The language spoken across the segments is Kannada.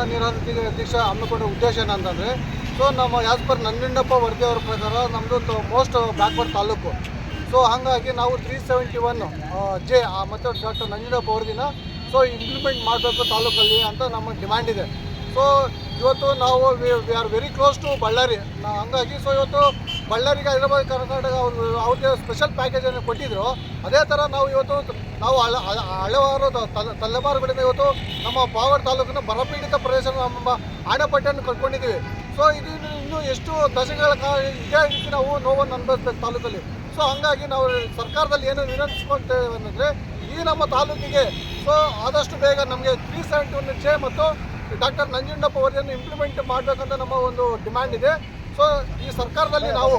ಆಮರಣ ನೀರಾವರಿ ಅಧ್ಯಕ್ಷ ಹಮ್ಮಿಕೊಂಡ ಉದ್ದೇಶ ಏನಂತಂದರೆ ಸೊ ನಮ್ಮ ಆ್ಯಸ್ ಪರ್ ನಂಜುಂಡಪ್ಪ ವರದಿ ಅವರ ಪ್ರಕಾರ ನಮ್ಮದು ಮೋಸ್ಟ್ ಬ್ಯಾಕ್ವರ್ಡ್ ತಾಲೂಕು. ಸೊ ಹಾಗಾಗಿ ನಾವು ತ್ರೀ ಸೆವೆಂಟಿ ಒನ್ ಜೆ ಮತ್ತು ಡಾಕ್ಟರ್ ನಂಜುಂಡಪ್ಪ ವರದಿನ ಸೊ ಇಂಪ್ಲಿಮೆಂಟ್ ಮಾಡಬೇಕು ತಾಲೂಕಲ್ಲಿ ಅಂತ ನಮ್ಮ ಡಿಮ್ಯಾಂಡ್ ಇದೆ. ಸೊ ಇವತ್ತು ನಾವು we are very close to Bellary ಹಂಗಾಗಿ ಸೊ ಇವತ್ತು ಬಳ್ಳಾರಿಗೆ ಹೈದರಾಬಾದ್, ಕರ್ನಾಟಕ ಅವರು, ಅವ್ರಿಗೆ ಸ್ಪೆಷಲ್ ಪ್ಯಾಕೇಜನ್ನು ಕೊಟ್ಟಿದ್ರು. ಅದೇ ಥರ ನಾವು ಇವತ್ತು ನಾವು ಹಳ ಹಳೆವಾರು ಹಲವಾರು ತಲೆಮಾರುಗಳಿಂದ ಇವತ್ತು ನಮ್ಮ ಪಾವರ್ ತಾಲೂಕಿನ ಬರಪೀಡಿತ ಪ್ರದೇಶ ನಮ್ಮ ಆಣೆಪಟ್ಟೆಯನ್ನು ಕಳ್ಕೊಂಡಿದ್ದೀವಿ ಸೊ ಇದು ಇನ್ನು- ಇನ್ನು ಎಷ್ಟು ದಶಕಗಳ ಕಾಲ ಇದೇ ರೀತಿ ನಾವು ನೋವನ್ನು ಅನುಭವಿಸ್ಬೇಕು ತಾಲೂಕಲ್ಲಿ. ಸೊ ಹಂಗಾಗಿ ನಾವು ಸರ್ಕಾರದಲ್ಲಿ ಏನು ವಿನಂತಿಸ್ಕೊಳ್ತೇವೆ ಅಂದರೆ ಈ ನಮ್ಮ ತಾಲೂಕಿಗೆ ಸೊ ಆದಷ್ಟು ಬೇಗ ನಮಗೆ ತ್ರೀ ಸೆವೆಂಟಿ ಒನ್ ಜೆ ಮತ್ತು ಡಾಕ್ಟರ್ ನಂಜುಂಡಪ್ಪ ವರದಿಯನ್ನು ಇಂಪ್ಲಿಮೆಂಟ್ ಮಾಡಬೇಕಂತ ನಮ್ಮ ಒಂದು ಡಿಮ್ಯಾಂಡ್ ಇದೆ. ಸೊ ಈ ಸರ್ಕಾರದಲ್ಲಿ ನಾವು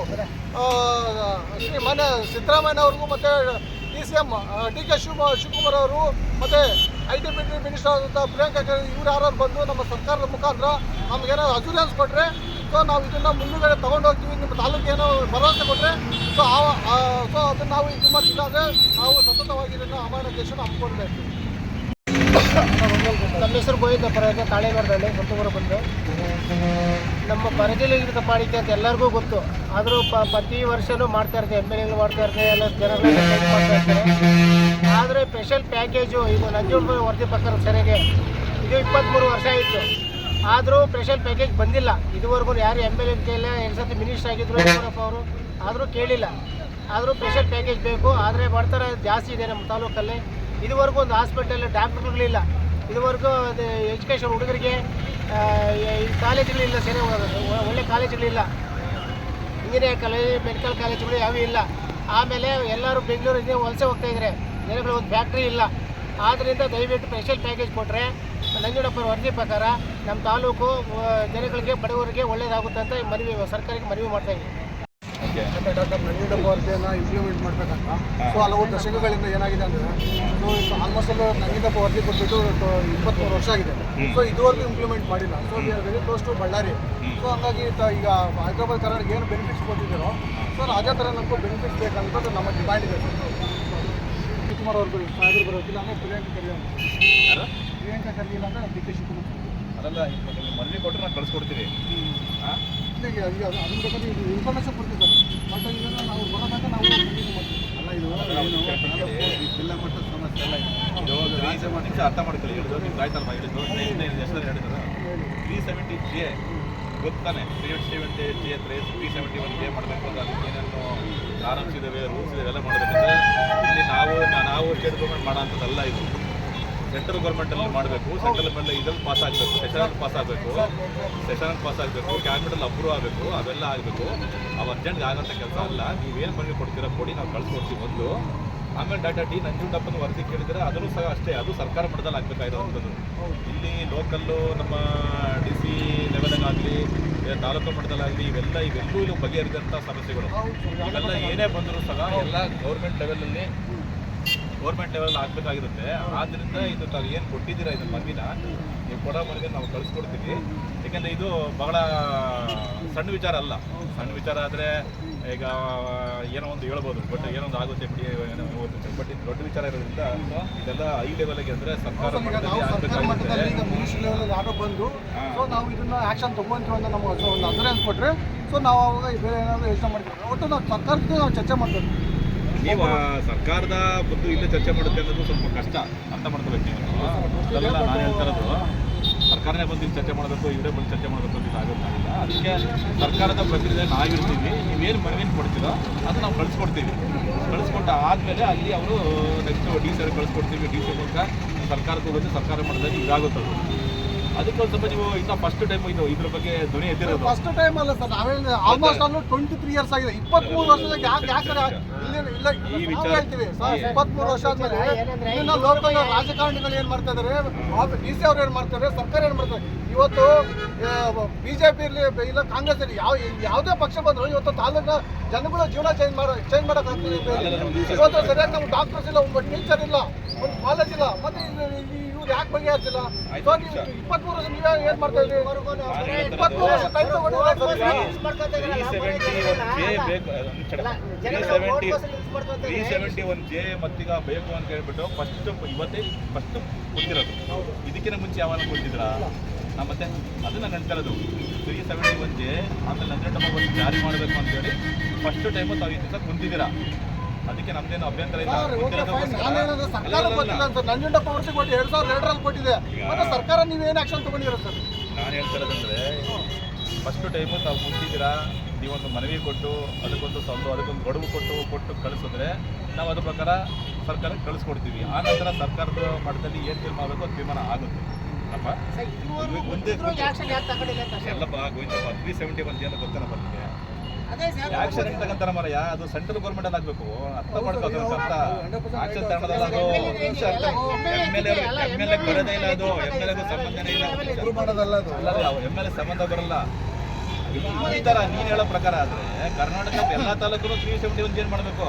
ಶ್ರೀ ಮಾನ್ಯ ಸಿದ್ದರಾಮಯ್ಯ ಅವ್ರಿಗೂ ಮತ್ತು D C M D K Shiva, Shivakumar ಅವರು ಮತ್ತು ಐ ಟಿ ಮಿನಿಸ್ಟರ್ ಆದಂಥ ಪ್ರಿಯಾಂಕಾ ಖರ್ಗೆ ಇವ್ರು ಯಾರು ಬಂದು ನಮ್ಮ ಸರ್ಕಾರದ ಮುಖಾಂತರ ನಮಗೇನೋ ಅಸೂರೆನ್ಸ್ ಕೊಟ್ಟರೆ ಸೊ ನಾವು ಇದನ್ನು ಮುಂದುಗಡೆ ತೊಗೊಂಡೋಗ್ತೀವಿ ನಿಮ್ಮ ತಾಲೂಕೇನೋ ಭರವಸೆ ಕೊಟ್ಟರೆ ಸೊ ಸೊ ಅದನ್ನು ನಾವು ಇದು ಮಾಡಿದ್ರೆ ನಾವು ಸತತವಾಗಿ ಇದನ್ನು ಅಮಾನ ದೇಶನ ಹಮ್ಮಿಕೊಂಡು ಇರ್ತೀವಿ ನಮ್ಮ ಹೆಸರು ಗೋವಿಂದ ಪರವಾಗಿ ತಾಳೆಗೌಡದಲ್ಲಿ ಗೊತ್ತೂರು ಬಂದು. ನಮ್ಮ ಪರಿಧಿಯಲ್ಲಿ ಇರ್ತಪ್ಪ ಮಾಡಿದ್ದೆ ಅಂತ ಎಲ್ಲರಿಗೂ ಗೊತ್ತು. ಆದರೂ ಪ, ಪ್ರತಿ ವರ್ಷನೂ ಮಾಡ್ತಾ ಇರ್ತೀವಿ ಎಂ ಎಲ್ ಎಗಳು ಮಾಡ್ತಾ ಇರ್ತಾರೆ ಎಲ್ಲ ಜನಗಳನ್ನ ಆದರೆ ಸ್ಪೆಷಲ್ ಪ್ಯಾಕೇಜು ಇದು ನಂಜುಂಡ ವರದಿ ಪ್ರಕಾರ ಸರಿಗೆ ಇದು ಇಪ್ಪತ್ತ್ಮೂರು ವರ್ಷ ಆಯಿತು. ಆದರೂ ಸ್ಪೆಷಲ್ ಪ್ಯಾಕೇಜ್ ಬಂದಿಲ್ಲ. ಇದುವರೆಗೂ ಯಾರು ಎಂ ಎಲ್ ಎ ಇಲ್ಲ ಎರಡು ಸತಿ ಮಿನಿಸ್ಟರ್ ಆಗಿದ್ರು, ಯಡಿಯೂರಪ್ಪ ಅವರು, ಆದರೂ ಕೇಳಿಲ್ಲ. ಆದರೂ ಸ್ಪೆಷಲ್ ಪ್ಯಾಕೇಜ್ ಬೇಕು. ಆದರೆ ಬಡತನ ಜಾಸ್ತಿ ಇದೆ ನಮ್ಮ ತಾಲೂಕಲ್ಲಿ. ಇದುವರೆಗೂ ಒಂದು ಹಾಸ್ಪಿಟಲ್ ಡಾಕ್ಟರ್ಗಳಿಲ್ಲ ಇದುವರೆಗೂ ಅದು ಎಜುಕೇಷನ್ ಹುಡುಗರಿಗೆ ಕಾಲೇಜುಗಳಿಲ್ಲ ಸರಿ ಒಳ್ಳೆ ಕಾಲೇಜುಗಳಿಲ್ಲ. ಇಂಜಿನಿಯರಿಂಗ್ ಕಾಲೇಜ್, ಮೆಡಿಕಲ್ ಕಾಲೇಜುಗಳು ಯಾವೂ ಇಲ್ಲ. ಆಮೇಲೆ ಎಲ್ಲರೂ ಬೆಂಗಳೂರಿಗೆ ವಲಸೆ ಹೋಗ್ತಾ ಇದ್ದಾರೆ ಜನಗಳು ಒಂದು ಫ್ಯಾಕ್ಟ್ರಿ ಇಲ್ಲ. ಆದ್ದರಿಂದ ದಯವಿಟ್ಟು ಸ್ಪೆಷಲ್ ಪ್ಯಾಕೇಜ್ ಕೊಟ್ಟರೆ ನಂಜುಂಡಪ್ಪರ ವರದಿ ಪ್ರಕಾರ ನಮ್ಮ ತಾಲೂಕು ಜನಗಳಿಗೆ, ಬಡವರಿಗೆ ಒಳ್ಳೆಯದಾಗುತ್ತೆ ಅಂತ ಮನವಿ, ಸರ್ಕಾರಕ್ಕೆ ಮನವಿ ಮಾಡ್ತಾ ಓಕೆ ಮತ್ತು ಡಾಕ್ಟರ್ ನಂಜುಂಡಪ್ಪ ವರದಿಯನ್ನು ಇಂಪ್ಲಿಮೆಂಟ್ ಮಾಡಬೇಕಂತ. ಸೊ ಹಲವು ದಶಕಗಳಿಂದ ಏನಾಗಿದೆ ಅಂದರೆ ಸೊ ಆಲ್ಮೋಸ್ಟ್ ಎಲ್ಲ ನಂಜುಂಡಪ್ಪ ವರದಿ ಕೊಟ್ಬಿಟ್ಟು ಇಪ್ಪತ್ತ್ಮೂರು ವರ್ಷ ಆಗಿದೆ. ಸೊ ಇದುವರೆಗೂ ಇಂಪ್ಲಿಮೆಂಟ್ ಮಾಡಿಲ್ಲ. So we are very close to Bellary so ಹಂಗಾಗಿ ಈಗ ಹೈದರಾಬಾದ್ ಕರ್ನಾಟಕ ಏನು ಬೆನಿಫಿಟ್ಸ್ ಕೊಟ್ಟಿದ್ದೀರೋ ಸೊ ಅದೇ ಥರ ನಮಗೂ ಬೆನಿಫಿಟ್ಸ್ ಬೇಕಂತ ನಮ್ಮ ಡಿಮ್ಯಾಂಡ್ ಇದೆ. ಶಿವಕುಮಾರ್ ಅವ್ರಿಗೆ ಸಾಹೇಬರು ಬರೋದಿಲ್ಲ ಅಂದರೆ ಪ್ರಿಯಾಂಕಾ ಖರ್ಗೆ ಪ್ರಿಯಾಂಕಾ ಖರ್ಗೆ ಇಲ್ಲ ಅಂದರೆ ಡಿ ಕೆ ಶಿವಕುಮಾರ್ ಅದಲ್ಲ ಮನವಿ ಕೊಟ್ಟರೆ ನಾನು ಕಳಿಸ್ಕೊಡ್ತೀನಿ. ಹಾಂ ಈಗ ಅದು- ಅದ್ರ ಬೇಕಾದ್ರೆ ಇದು ಇನ್ಫಾರ್ಮೇಷನ್ ಕೊಡ್ತಿದ್ದಾರೆ. ಬಟ್ ಇದನ್ನು ನಾವು ಬರೋದಾಗ ನಾವು ಅಲ್ಲ ಇದು ಏನು ಜಿಲ್ಲಾ ಮಟ್ಟದ ಸಮಸ್ಯೆ ಅಲ್ಲ ಇದು. ತ್ರೀ ನಿಮಿಷ ಅರ್ಥ ಮಾಡ್ಕೊಳ್ಳಿ. ಹೇಳಿದ್ರು ನೀವು ಆಯ್ತಲ್ವಾ ಹೇಳಿದ್ರು. ಎಷ್ಟು ಹೇಳಿದ್ರು. Three seventy J ಗೊತ್ತಾನೆ. Three seventy J three three seventy one J ಮಾಡಬೇಕು ಅಂತ ಅದಕ್ಕೆ ಏನೇನು ಕಾನೂನ್ಸ್ ಇದಾವೆ ರೂಲ್ಸ್ ಇದಾವೆ ಎಲ್ಲ ಮಾಡಬೇಕಂದ್ರೆ ಇಲ್ಲಿ ನಾವು ನಾವು ಸ್ಟೇಟ್ ಗೌರ್ಮೆಂಟ್ ಮಾಡೋ ಅಂಥದ್ದಲ್ಲ ಇದು. ಸೆಂಟ್ರಲ್ ಗೌರ್ಮೆಂಟಲ್ಲಿ ಮಾಡಬೇಕು ಸೆಂಟ್ರಲ್ ಮೇಲೆ ಇದ್ರಲ್ಲಿ ಪಾಸ್ ಆಗಬೇಕು ಸೆಷನಲ್ಲಿ ಪಾಸ್ ಆಗಬೇಕು ಸೆಷನಲ್ಲಿ ಪಾಸ್ ಆಗಬೇಕು ಕ್ಯಾಬಿನೆಟಲ್ಲಿ ಅಪ್ರೂವ್ ಆಗಬೇಕು, ಅವೆಲ್ಲ ಆಗಬೇಕು. ಅವು ಅರ್ಜೆಂಟ್ಗೆ ಆಗೋಂಥ ಕೆಲಸ ಅಲ್ಲ ನೀವೇನು ಮನವಿ ಕೊಡ್ತೀರಾ ಕೊಡಿ, ನಾವು ಕಳ್ಸಿಕೊಡ್ತೀವಿ ಒಂದು ಆಮೇಲೆ ಡಾಟಾ ಡಿ ನಂಜುಂಡಪ್ಪನ ವರದಿ ಕೇಳಿದರೆ ಅದನ್ನು ಸಹ ಅಷ್ಟೇ, ಅದು ಸರ್ಕಾರ ಮಟ್ಟದಲ್ಲಿ ಆಗಬೇಕಾಗಿರೋವಂಥದ್ದು ಇಲ್ಲಿ ಲೋಕಲ್ಲು ನಮ್ಮ ಡಿ ಸಿ ಲೆವೆಲಾಗಲಿ ತಾಲೂಕು ಮಟ್ಟದಲ್ಲಾಗಲಿ ಇವೆಲ್ಲ ಇವೆಲ್ಲೂ ಇಲ್ಲಿ ಬಗೆಹರಿದಂಥ ಸಮಸ್ಯೆಗಳು. ಇವೆಲ್ಲ ಏನೇ ಬಂದರೂ ಸಹ ಎಲ್ಲ ಗೌರ್ಮೆಂಟ್ ಲೆವೆಲಲ್ಲಿ ಗೌರ್ಮೆಂಟ್ ಲೆವೆಲ್ ಆಗಬೇಕಾಗಿರುತ್ತೆ. ಆದ್ದರಿಂದ ಇದು ತಾವು ಏನು ಕೊಟ್ಟಿದ್ದೀರಾ ಇದು ಮಗಿನ ನೀವು ಕೊಡೋ ಮನೆಗೆ ನಾವು ಕಳಿಸ್ಕೊಡ್ತೀವಿ. ಯಾಕೆಂದರೆ ಇದು ಬಹಳ ಸಣ್ಣ ವಿಚಾರ ಅಲ್ಲ. ಸಣ್ಣ ವಿಚಾರ ಆದರೆ ಈಗ ಏನೋ ಒಂದು ಹೇಳ್ಬೋದು. ಬಟ್ ಏನೋ ಒಂದು ಆಗುತ್ತೆ ಬಿಡಿ ಏನೋ ಓದುತ್ತೆ ಬಟ್ ಇದು ದೊಡ್ಡ ವಿಚಾರ ಇರೋದ್ರಿಂದ ಇದೆಲ್ಲ ಹೈ ಲೆವೆಲ್ಗೆ ಅಂದರೆ ಸರ್ಕಾರ ಮಟ್ಟದಲ್ಲಿ ಬಂದು. ಸೊ ನಾವು ಇದನ್ನ ಆಕ್ಷನ್ ತಗೊಂತೀವಿ ಅಂತ ನಮಗೆ ಒಂದು ಅಸೂರೆನ್ಸ್ ಕೊಟ್ಟರೆ ಸೊ ನಾವು ಅವಾಗ ಬೇರೆ ಏನಾದರೂ ಯೋಚನೆ ಮಾಡ್ತೀವಿ. ಒಟ್ಟು ನಾವು ಸರ್ಕಾರದ ನಾವು ಚರ್ಚೆ ಮಾಡ್ತೀವಿ ನೀವು ಸರ್ಕಾರದ ಬಂದು ಇಲ್ಲೇ ಚರ್ಚೆ ಮಾಡುತ್ತೆ ಅನ್ನೋದು ಸ್ವಲ್ಪ ಕಷ್ಟ ಅರ್ಥ ಮಾಡ್ಕೋಬೇಕು ನೀವು. ಅದೆಲ್ಲ ನಾನು ಹೇಳ್ತಿರೋದು. ಸರ್ಕಾರನೇ ಬಂದು ಇಲ್ಲಿ ಚರ್ಚೆ ಮಾಡಬೇಕು ಇವರೇ ಬಂದು ಚರ್ಚೆ ಮಾಡಬೇಕು ಅಂತ ಆಗೋಕ್ಕಾಗಿಲ್ಲ ಅದಕ್ಕೆ ಸರ್ಕಾರದ ಪ್ರತಿನಿಧಿ ನಾವಿರ್ತೀವಿ ನೀವೇನು ಮನವಿನ ಕೊಡ್ತೀರೋ ಅದು ನಾವು ಕಳಿಸ್ಕೊಡ್ತೀವಿ. ಕಳಿಸ್ಕೊಟ್ಟ ಆದಮೇಲೆ ಅಲ್ಲಿ ಅವರು ನೆಕ್ಸ್ಟ್ ಡಿ ಸಿ ಕಳಿಸ್ಕೊಡ್ತೀವಿ. ಡಿ ಸಿ ಮೂಲಕ ಸರ್ಕಾರಕ್ಕೆ ಹೋಗುತ್ತೆ ಸರ್ಕಾರ ಮಾಡಿದಾಗ ಇದಾಗುತ್ತದೆ ಅದಕ್ಕೆ ಒಂದು ಸ್ವಲ್ಪ ನೀವು ಇನ್ನ ಫಸ್ಟ್ ಟೈಮ್ ಇದು ಇದ್ರ ಬಗ್ಗೆ ಧ್ವನಿ ಎದ್ದಿರೋದು ಫಸ್ಟ್ ಟೈಮ್ ಅಲ್ಲ ಸರ್. ನಾವೇ ಆಲ್ಮೋಸ್ಟ್ ಅಲ್ಲೂ ಟ್ವೆಂಟಿ ತ್ರೀ ಇಯರ್ಸ್ ಆಗಿದೆ. ಇಪ್ಪತ್ಮೂರು ವರ್ಷದಾಗ ಯಾಕೆ ಯಾಕೆ ಇಲ್ಲಿ ಹೇಳ್ತೀವಿ ಇಪ್ಪತ್ಮೂರು ವರ್ಷ ಆದ್ಮೇಲೆ ಇನ್ನು ಲೋಕಲ್ ರಾಜಕಾರಣಿಗಳು ಏನ್ ಮಾಡ್ತಾ ಇದಾರೆ ಡಿ ಸಿ ಅವ್ರು ಏನ್ ಮಾಡ್ತಾರೆ ಸರ್ಕಾರ ಏನ್ ಮಾಡ್ತಾರೆ ಇವತ್ತು ಬಿಜೆಪಿ ಇರಲಿ ಇಲ್ಲ ಕಾಂಗ್ರೆಸ್ ಇರಲಿ ಯಾವ ಯಾವುದೇ ಪಕ್ಷ ಬಂದ್ರು ಇವತ್ತು ತಾಲೂಕಿನ ಜನಗಳ ಜೀವನ ಚೇಂಜ್ ಮಾಡೋ ಚೇಂಜ್ ಮಾಡೋಕ್ಕಾಗ್ತದೆ ಇವತ್ತು ಸರಿಯಾಗಿ ನಮ್ಗೆ ಡಾಕ್ಟರ್ಸ್ ಇಲ್ಲ ಒಬ್ಬ ಟೀಚರ್ ಇಲ್ಲ ಒಂದು ಕಾಲೇಜ್ ಇಲ್ಲ ಮತ್ತೆ ಯಾಕೆ ಬಗೆಹರಿಸಿಲ್ಲ ಸೊ ನೀವು ಇಪ್ಪತ್ಮೂರು ವರ್ಷ ನೀವೇ ಏನ್ ಮಾಡ್ತಾ ಇದ್ರಿ ನಾನು ಇಪ್ಪತ್ಮೂರು ವರ್ಷ ಟೈಮ್ ತಗೊಂಡು ತ್ರೀ ಸೆವೆಂಟಿ ಒನ್ ಜೆ ಬೇಕು seventy three seventy one J ಮತ್ತೀಗ ಬೇಕು ಅಂತ ಹೇಳ್ಬಿಟ್ಟು ಫಸ್ಟ್ ಇವತ್ತೇ ಫಸ್ಟ್ ಕೊಟ್ಟಿರೋದು ಇದಕ್ಕಿಂತ ಮುಂಚೆ ಯಾವಾಗ ಕೊಟ್ಟಿದ್ರ ನಾ ಮತ್ತೆ ಅದನ್ನ ನೆನ್ತಿರೋದು ತ್ರೀ ಸೆವೆಂಟಿ ಒನ್ ಜೆ ಆಮೇಲೆ ಬಂದು ಜಾರಿ ಮಾಡಬೇಕು ಅಂತೇಳಿ ಫಸ್ಟ್ ಟೈಮು ತಾವು ದಿವಸ ಕುಂತಿದ್ದೀರಾ? ಅದಕ್ಕೆ ನಮ್ದೇನು ಅಭ್ಯಂತರ ಇಲ್ಲ. ಸರ್ಕಾರ ಕೊಟ್ಟಿಲ್ಲ ಸರ್ ನಂಜುಂಡಪ್ಪ ವರ್ಷಕ್ಕೆ ಕೊಟ್ಟು ಎರಡ್ ಸಾವಿರದ ಎರಡರಲ್ಲಿ ಕೊಟ್ಟಿದೆ. ಮತ್ತೆ ಸರ್ಕಾರ ನೀವೇನು ಆಕ್ಷನ್ ತಗೊಂಡಿರ ಸರ್? ನಾನು ಹೇಳ್ತಿರೋದಂದ್ರೆ ಫಸ್ಟ್ ಟೈಮು ತಾವು ಮುಂಚಿದ್ದೀರಾ ನೀವೊಂದು ಮನವಿ ಕೊಟ್ಟು ಅದಕ್ಕೊಂದು ಸೊಂದು ಅದಕ್ಕೊಂದು ಗೊಡವು ಕೊಟ್ಟು ಕೊಟ್ಟು ಕಳಿಸಿದ್ರೆ ನಾವು ಅದ್ರ ಪ್ರಕಾರ ಸರ್ಕಾರಕ್ಕೆ ಕಳಿಸ್ಕೊಡ್ತೀವಿ. ಆ ನಂತರ ಸರ್ಕಾರದ ಮಟ್ಟದಲ್ಲಿ ಏನು ತೀರ್ಮಾನ ಆಗಬೇಕು ಅದು ತೀರ್ಮಾನ ಆಗುತ್ತೆ. ಅಪ್ಪ ಒಂದೇ ಆಕ್ಷನ್ ಯಾಕೆ ತಗೊಂಡಿಲ್ಲ ಅಂತ ಅಷ್ಟೇ. Yellappa Govindappa three seventy one ಏನು ಗೊತ್ತೇನಪ್ಪ ನಿಮಗೆ? ಆಕ್ಷನ್ ಇರ್ತಕ್ಕಂಥ ಮರಯ್ಯ ಅದು ಸೆಂಟ್ರಲ್ ಗೌರ್ಮೆಂಟ್ ಅಲ್ಲಿ ಆಗ್ಬೇಕು ಅರ್ಥ ಮಾಡ್ಕೋದು ಅರ್ಥ. ಆಕ್ಷನ್ ಅದು M L A M L A ಬರೋದೇ ಇಲ್ಲ ಅದು ಎಂ ಎಲ್ ಸಂಬಂಧನೇ ಇಲ್ಲ. ಮಾಡೋದಲ್ಲ ಅದು. ಎಂ ಎಲ್ ಎ ಸಂಬಂಧ ಬರಲ್ಲ. ಈ ತರ ನೀನ್ ಹೇಳೋ ಪ್ರಕಾರ ಆದ್ರೆ ಕರ್ನಾಟಕದ ಎಲ್ಲಾ taluk three seventy one change ಮಾಡಬೇಕು?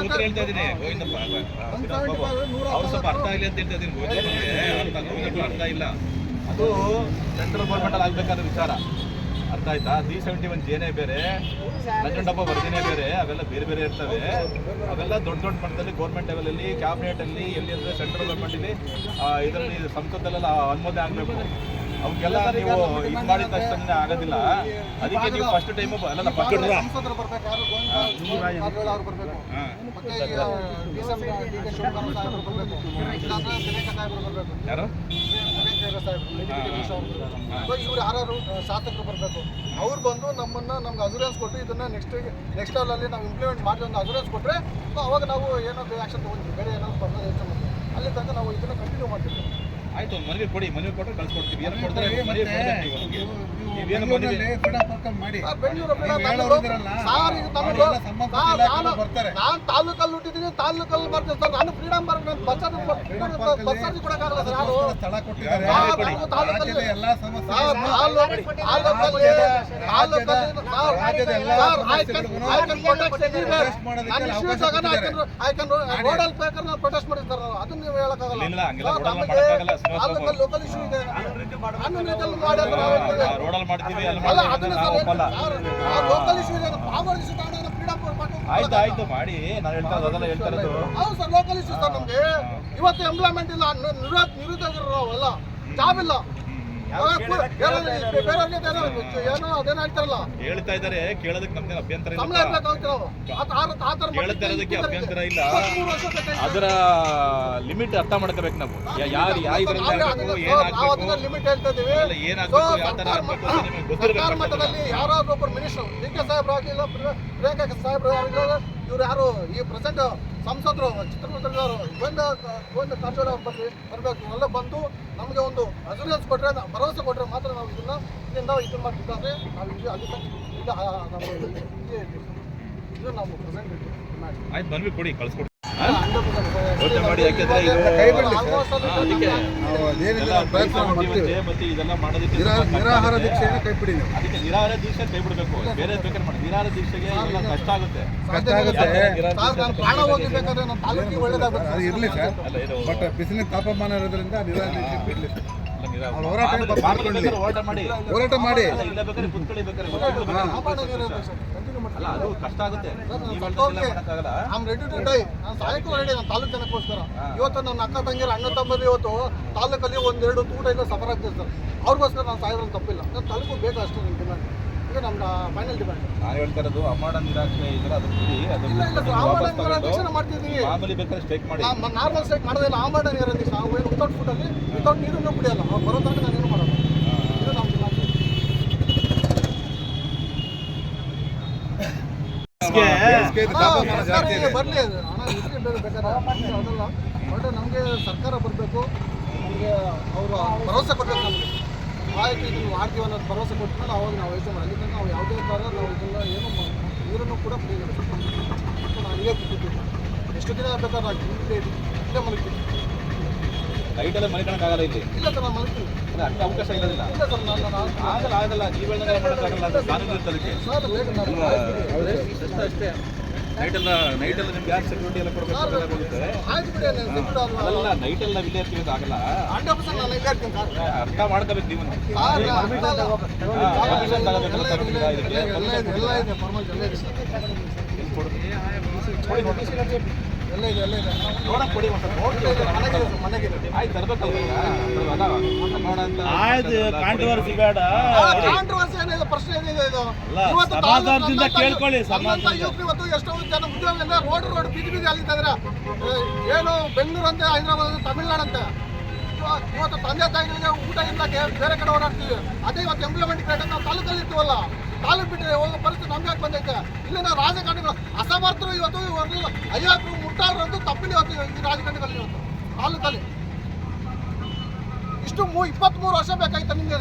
ಉತ್ತರ ಹೇಳ್ತಾ ಇದ್ದೀನಿ. ಇದೀನಿ ಗೋವಿಂದಪ್ಪ ಅವ್ರು ಸ್ವಲ್ಪ ಅರ್ಥ ಇಲ್ಲ ಅಂತ ಹೇಳ್ತಾ ಅರ್ಥ ಗೋವಿಂದಪ್ಪ ಅರ್ಥ ಇಲ್ಲ. ಅದು ಸೆಂಟ್ರಲ್ ಗೌರ್ಮೆಂಟ್ ಅಲ್ಲಿ ಆಗ್ಬೇಕಾದ ವಿಚಾರ. ಅರ್ಥ ಆಯ್ತಾ? ತ್ರೀ ಸೆವೆಂಟಿ ಒನ್ ಜೇನೇ ಬೇರೆ ನಂಜುಂಡಪ್ಪ ವರದಿನೇ ಬೇರೆ ಅವೆಲ್ಲ ಬೇರೆ ಬೇರೆ ಇರ್ತವೆ. ಅವೆಲ್ಲ ದೊಡ್ಡ ದೊಡ್ಡ ಮಟ್ಟದಲ್ಲಿ ಗೌರ್ಮೆಂಟ್ ಲೆವೆಲಲ್ಲಿ ಕ್ಯಾಬಿನೆಟ್ ಅಲ್ಲಿ ಎಲ್ಲಿ ಅಂದ್ರೆ ಸೆಂಟ್ರಲ್ ಗೌರ್ಮೆಂಟ್ ಇಲ್ಲಿ ಆ, ಇದರಲ್ಲಿ ಸಂಸತ್ತಲ್ಲೆಲ್ಲ ಅನುಮೋದನೆ ಆಗಬೇಕು. ಅವಕ್ಕೆಲ್ಲ ನೀವು ಇದು ಮಾಡಿದ ತಕ್ಷಣ ಆಗೋದಿಲ್ಲ. ಅದಕ್ಕೆ ನೀವು ಫಸ್ಟ್ ಟೈಮ್ ಅಲ್ಲ ಫಸ್ಟ್ ಯಾರು? ಗೋವಿಂದ ಕಾರಜೋಳ ಅವ್ರು ಬರ್ಬೇಕು ಮತ್ತೆ ಈಗ D C M D K Shivakumar ಸಾಹೇಬರು ಬರ್ಬೇಕು. ಇಲ್ಲಾಂದ್ರೆ ದಿನೇಶ ಸಾಹೇಬರು ಬರ್ಬೇಕು ಯಾರು ದಿನೇಶ ಸಾಹೇಬರು education minister ಅವ್ರು ಬರ್ಬೇಕು. ಸೊ ಇವ್ರು ಯಾರು ಶಾಸಕರು ಬರಬೇಕು ಅವ್ರು ಬಂದು ನಮ್ಮನ್ನ ನಮ್ಗೆ ಅಜುರೆನ್ಸ್ ಕೊಟ್ಟು ಇದನ್ನ ನೆಕ್ಸ್ಟ್ ನೆಕ್ಸ್ಟ್ ಲೆವೆಲಲ್ಲಿ ನಾವು ಇಂಪ್ಲಿಮೆಂಟ್ ಮಾಡಿ ಒಂದು ಅಜುರೆನ್ಸ್ ಕೊಟ್ಟರೆ ಸೊ ಅವಾಗ ನಾವು ಏನೋ ಆಕ್ಷನ್ ತಗೊಂಡ್ವಿ ಬೇರೆ ಏನಾದ್ರು ಬರ್ತದೆ ಯೋಚನೆ ಮಾಡ್ತೀವಿ ಅಲ್ಲಿ ತನಕ ನಾವು ಇದನ್ನ ಕಂಟಿನ್ಯೂ ಮಾಡ್ತೀವಿ ಆಯ್ತು ಒಂದು ಮನವಿ ಕೊಡಿ ಮನವಿ ಕೊಟ್ಟರೆ ಕಳ್ಸಿಕೊಡ್ತೀವಿ. ಏನು ಕೊಡ್ತಾರೆ? ಬೆಂಗಳೂರು. ನಾನು ತಾಲೂಕಲ್ಲಿ ಹುಟ್ಟಿದ್ದೀನಿ ತಾಲೂಕಲ್ಲಿ ಬರ್ತದೆ ಸರ್ ನಾನು ಫ್ರೀಡಮ್ ಪಾರ್ಕ್ ನಾನು ಬಸ್ ಬಸ್ ಚಾರ್ಜ್ ಕೊಡಕ್ಕಾಗಲ್ಲ ಸರ್ ನಾನು ಸ್ಥಳ ಕೊಟ್ಟಿದ್ದಾರೆ. ಸಾರ್, ರಾಜ್ಯದ ಎಲ್ಲಾ ಸಾರ್, ಸಾರ್, ಸಾರ್, ರೋಡಲ್ಲಿ ಬೇಕಾದ್ರೆ ಪ್ರೊಟೆಸ್ಟ್ ಅದನ್ನ ನೀವು ಹೇಳಕ್ಕಾಗಲ್ಲ. ಸಾರ್. ತಾಲೂಕಲ್ಲಿ ಲೋಕಲ್ ಇಶ್ಯೂ ಇದೆ. ಅಲ್ಲ ಅದನ್ನ ನಾವು ಲೋಕಲ್ ಇಶ್ಯೂ ಇದೆ ಪಾವರ್ ಇಶ್ಯೂ ಆಯ್ತು ಆಯ್ತು ಮಾಡಿ. ನಾನು ಹೇಳ್ತಾ ಇರೋದು ಅದೆಲ್ಲ ಹೇಳ್ತಾ ಇರೋದು. ಹೌದು ಸರ್ ಲೋಕಲ್ ಇಶ್ಯೂ ಸರ್ ನಮ್ಗೆ. ಇವತ್ತು ಎಂಪ್ಲಾಯ್ಮೆಂಟ್ ಇಲ್ಲ ನಿರುದ್ಯೋಗ ನಿರುದ್ಯೋಗರು ಜಾಬ್ ಇಲ್ಲ. ಏನೋ- ಅದೇನೋ ಹೇಳ್ತಾರಲ್ಲ. ಹೇಳ್ತಾ ಇದಾರೆ ಕೇಳೋದಕ್ಕೆ ನಮ್ದೇನು ಅಭ್ಯಂತರ ಸಂಬಳ ಇಲ್ಲ ಇರ್ಬೇಕಾಗುತ್ತೆ ನಾವು ಆ- ಆ- ಆ ಥರ ಕೇಳ್ತಾ ಇರೋದಕ್ಕೆ ಅಭ್ಯಂತರ ಇಲ್ಲ. ಅದರ ಲಿಮಿಟ್ ಅರ್ಥ ಮಾಡ್ಕೋಬೇಕು ನಾವು. ಯಾರು ಯಾರು ಯಾವ ನಾವು ಅದನ್ನ- ಆಗ್ಬೇಕು? ಲಿಮಿಟ್ ಹೇಳ್ತಾ ಇದೀವಿ ಅಲ್ಲ, ಏನ್ ಆಗ್ಬೇಕು, So, ಯಾವ ಸರ್ಕಾರ ಆಗ್ಬೇಕು ನಿಮಗೆ ಗೊತ್ತಿರ್ಬೇಕು ಸರ್ಕಾರ ಮಟ್ಟದಲ್ಲಿ ಯಾರಾದ್ರೂ ಒಬ್ಬರು ಮಿನಿಸ್ಟರ್ ಡಿ ಕೆ ಸಾಹೇಬ್ರು ಆಗಿಲ್ಲ ಪ್ರಿಯಾಂಕಾ ಸಾಹೇಬ್ರು ಆಗಿಲ್ಲ ಇವ್ರು ಯಾರು ಈ ಪ್ರೆಸೆಂಟ್ ಸಂಸದರು, ಚಿತ್ರದುರ್ಗದವರು, ಗೋವಿಂದ ಗೋವಿಂದ ಕಾರಜೋಳ ಬರ್ರಿ ಬರಬೇಕು. ಎಲ್ಲ ಬಂದು ನಮಗೆ ಒಂದು ಅಸೂರೆನ್ಸ್ ಕೊಟ್ಟರೆ ಭರವಸೆ ಕೊಟ್ಟರೆ ಮಾತ್ರ ನಾವು ಇದನ್ನ ಇದರಿಂದ ಇದನ್ನು ಮಾಡ್ತಿದ್ದಾರೆ. ನಾವು ಇಲ್ಲಿ ಅಲ್ಲಿ ಇದು ನಾವು ಪ್ರೆಸೆಂಟ್ ಆಯ್ತು ಕೊಡಿ ಕಳ್ಸ್ಕೊಡಿ ಯೋಚನೆ ಮಾಡಿ, ಯಾಕೆಂದ್ರೆ ಇದು- ಕೈ ಬಿಡ್ಲಿ ಸರ್. ಹಾ, ಅದಕ್ಕೆ ಮತ್ತೆ ಇದೆಲ್ಲ ಮಾಡೋದಕ್ಕೆ ನಿರಾಹಾರ. ದೀಕ್ಷೆಯನ್ನು ಕೈಪಿಡಿ ನೀವು ಅದಕ್ಕೆ ನಿರಾಹಾರ ದೀಕ್ಷೆ ಕೈ ಬಿಡಬೇಕು ಬೇರೆ ಬೇಕಾದ್ರೆ ಮಾಡಿ ನಿರಾಹಾರ ದೀಕ್ಷೆಗೆ ಎಲ್ಲ ಕಷ್ಟ ಆಗುತ್ತೆ ಕಷ್ಟ ಆಗುತ್ತೆ ಇರಲಿ ಸರ್ ಬಟ್ ಬಿಸಿಲಿನ ತಾಪಮಾನ ಇರೋದ್ರಿಂದ ನಿರಾಹಾರ ದೀಕ್ಷೆ ಬಿಡ್ಲಿ ಹೋರಾಟ ಮಾಡಿ ಹೋರಾಟ ಮಾಡಿ ಅಲ್ಲ, ಇಲ್ಲ ಬೇಕಾದ್ರೆ ಕುತ್ಕೊಳ್ಳಿ ಬೇಕಾದ್ರೆ ಅಲ್ಲ ಅದು ಕಷ್ಟ ಆಗುತ್ತೆ. ನಾನು ಮಾಡಕ್ಕಾಗಲ್ಲ? I'm ready to ನಾನು ಸಾಯಕ್ಕೂ ರೆಡಿ ನಾನು ತಾಲೂಕು ಜನಕ್ಕೋಸ್ಕರ. ಇವತ್ತು ನನ್ನ ಅಕ್ಕ ತಂಗಿರ ಅಣ್ಣ ತಮ್ಮಲ್ಲಿ ಇವತ್ತು ತಾಲೂಕಲ್ಲಿ ಒಂದೆರಡು ಊಟದಿಂದ ಸಫರ್ ಆಗ್ತದೆ ಸರ್. ಅವ್ರಿಗೋಸ್ಕರ ನಾನು ಸಾಯೋದ್ರಲ್ಲಿ ತಪ್ಪಿಲ್ಲ. ನಾನು ತಾಲೂಕು ಬೇಕು ಅಷ್ಟೇ ನನ್ನ ಡಿಮ್ಯಾಂಡ್ ಈಗ ನಮ್ಮ ಫೈನಲ್ ಡಿಮ್ಯಾಂಡ್ ನಾನು ಹೇಳ್ತಾ ಇರೋದು ಅಮ್ಮಾಡ ನಿರಾಕ್ಷೆ ಇದ್ರೆ ಅದು ಬಿಡಿ ಅದು ಇಲ್ಲ ಇಲ್ಲ ಸರ್. ಮಾಡ್ತಿದ್ದೀವಿ ಮಾಮೂಲಿ ಬೇಕಾದ್ರೆ ಸ್ಟ್ರೈಕ್ ಮಾಡಿ. ನಾರ್ಮಲ್ ಸ್ಟ್ರೈಕ್ ಮಾಡೋದಿಲ್ಲ ಆಮರಣ ನೀರು ಅಂದಿಲ್ಲ ನಾವು ಏನು ವಿತೌಟ್ ಫುಡಲ್ಲಿ ವಿತೌಟ್ ನೀರನ್ನು ಕುಡಿಯಲ್ಲ. ಅವ್ರು ಬರೋ ತನಕ ನಾನೇನು ಮಾಡಲ್ಲ ಇದು ನಮ್ಮ ಡಿಮ್ಯಾಂಡ್ ಬೇಸಿಗೆ ಇದೆ, ತಾಪಮಾನ ಜಾಸ್ತಿ ಇದೆ ಬರಲಿ ಅದಲ್ಲ. ಬಟ್ ನಮಗೆ ಸರ್ಕಾರ ಬರಬೇಕು. ನಮಗೆ ಅವರು ಭರವಸೆ ಕೊಡಬೇಕು ನಮಗೆ. ಆಯ್ತು ಇದನ್ನು ಮಾಡ್ತೀವಿ ಅನ್ನೋದು ಭರವಸೆ ಕೊಟ್ಟ ಮೇಲೆ ಅವಾಗ ನಾವು ಯೋಚನೆ ಮಾಡಿ. ಅಲ್ಲಿ ನಾವು ಯಾವುದೇ ಥರ ನಾವು ಇದನ್ನ ಏನು ನೀರನ್ನು ಕೂಡ ಫ್ರೀ ನಾನು ಇಲ್ಲೇ ಕೂತಿದ್ದೀನಿ ಎಷ್ಟು ದಿನ ಬೇಕಾದ್ರೆ ನಾವು ಇಲ್ಲೇ. ಇಲ್ಲೇ ಮಲಗ್ತೀನಿ ಎಲ್ಲ ಮಲಿಕೊಳಕ್ಕಾಗಲ್ಲ ಇಲ್ಲಿ ಇಲ್ಲ ಸರ್ ನಾನು ಮಲಗ್ತೀನಿ ಇಲ್ಲ, ಅಷ್ಟು ಅವಕಾಶ ಇರೋದಿಲ್ಲ ಇಲ್ಲ ಸರ್ ನಾನು ನಾನು ಆಗಲ್ಲ ಆಗಲ್ಲ ನೀವು ಮಾಡೋಕ್ಕಾಗಲ್ಲ ಕಾನೂನು ಸರ್ ನಾನು ಅಷ್ಟೇ ಅಷ್ಟೇ ನೈಟ್ ಎಲ್ಲ ನೈಟ್ ಎಲ್ಲ ನಿಮ್ಗೆ ಯಾರು ಸೆಕ್ಯೂರಿಟಿ ಎಲ್ಲ ಕೊಡಬೇಕು ಅಂತ ಬರುತ್ತೆ ಆಯ್ತು ಬಿಡಿ ನಾನು ಸಿಕ್ಬಿಡು ಅಲ್ವಾ ಅಲ್ಲ ನೈಟ್ ಎಲ್ಲ ಇಲ್ಲೇ ಇರ್ತೀವಿ ಆಗಲ್ಲ ನಾನು ಇಲ್ಲೇ ಇರ್ತೀನಿ ಸರ್ ಅರ್ಥ ಮಾಡ್ಕೋಬೇಕು ನೀವು ಸರ್, ಪರ್ಮಿಷನ್ ಎಲ್ಲ ಇದೆ, ಎಲ್ಲ ಇದೆ. ಎಲ್ಲ ಇದೆ, ಸರ್, ಆಯ್ತು ಕಾಂಟ್ರವರ್ಸಿ ಬೇಡ ಏನಿದೆ, ಪ್ರಶ್ನೆ ಏನಿದೆ ಇದು? ಸಮಾಧಾನದಿಂದ ಕೇಳ್ಕೊಳ್ಳಿ, ಇವತ್ತು ಎಷ್ಟೋ ಜನ ರೋಡ್ ರೋಡ್ ಬೀದಿ ಬೀದಿ ಅಲ್ಲಿದ್ದಾರೆ. ಏನು ಬೆಂಗಳೂರು ಅಂತೆ ಹೈದರಾಬಾದ್ ಅಂತೆ ತಮಿಳ್ನಾಡು ಅಂತೆ ಇವತ್ತು ತಂದೆ ತಾಯಿಗಳಿಗೆ ಊಟ ಇಲ್ಲಕ್ಕೆ ಬೇರೆ ಕಡೆ ಓಡಾಡ್ತೀವಿ. ಅದೇ ಇವತ್ತು ಎಂಪ್ಲಾಯ್ಮೆಂಟ್ ಕ್ರೇಟ್ ನಾವು ತಾಲೂಕಲ್ಲಿ ಇರ್ತೀವಲ್ಲ ತಾಲೂಕು ಬಿಟ್ಟರೆ ಹೋಗೋ ಪರಿಸ್ಥಿತಿ ನಮ್ಗೆ ಯಾಕೆ ಬಂದೈತೆ? ಇಲ್ಲಿನ ರಾಜಕಾರಣಿಗಳು ಅಸಮರ್ಥರು ಇವತ್ತು ಇವರು ಮುಟ್ಟಾಡ್ರು ಅಂತೂ ತಪ್ಪಿಲ್ಲ ಇವತ್ತು ಈ ರಾಜಕಾರಣಿಗಳಲ್ಲಿ ಇವತ್ತು. ತಾಲೂಕಲ್ಲಿ. ಇಷ್ಟು ಮೂ ಇಪ್ಪತ್ತ್ಮೂರು ವರ್ಷ ಬೇಕಾಗಿತ್ತು ನಿಮಗೆ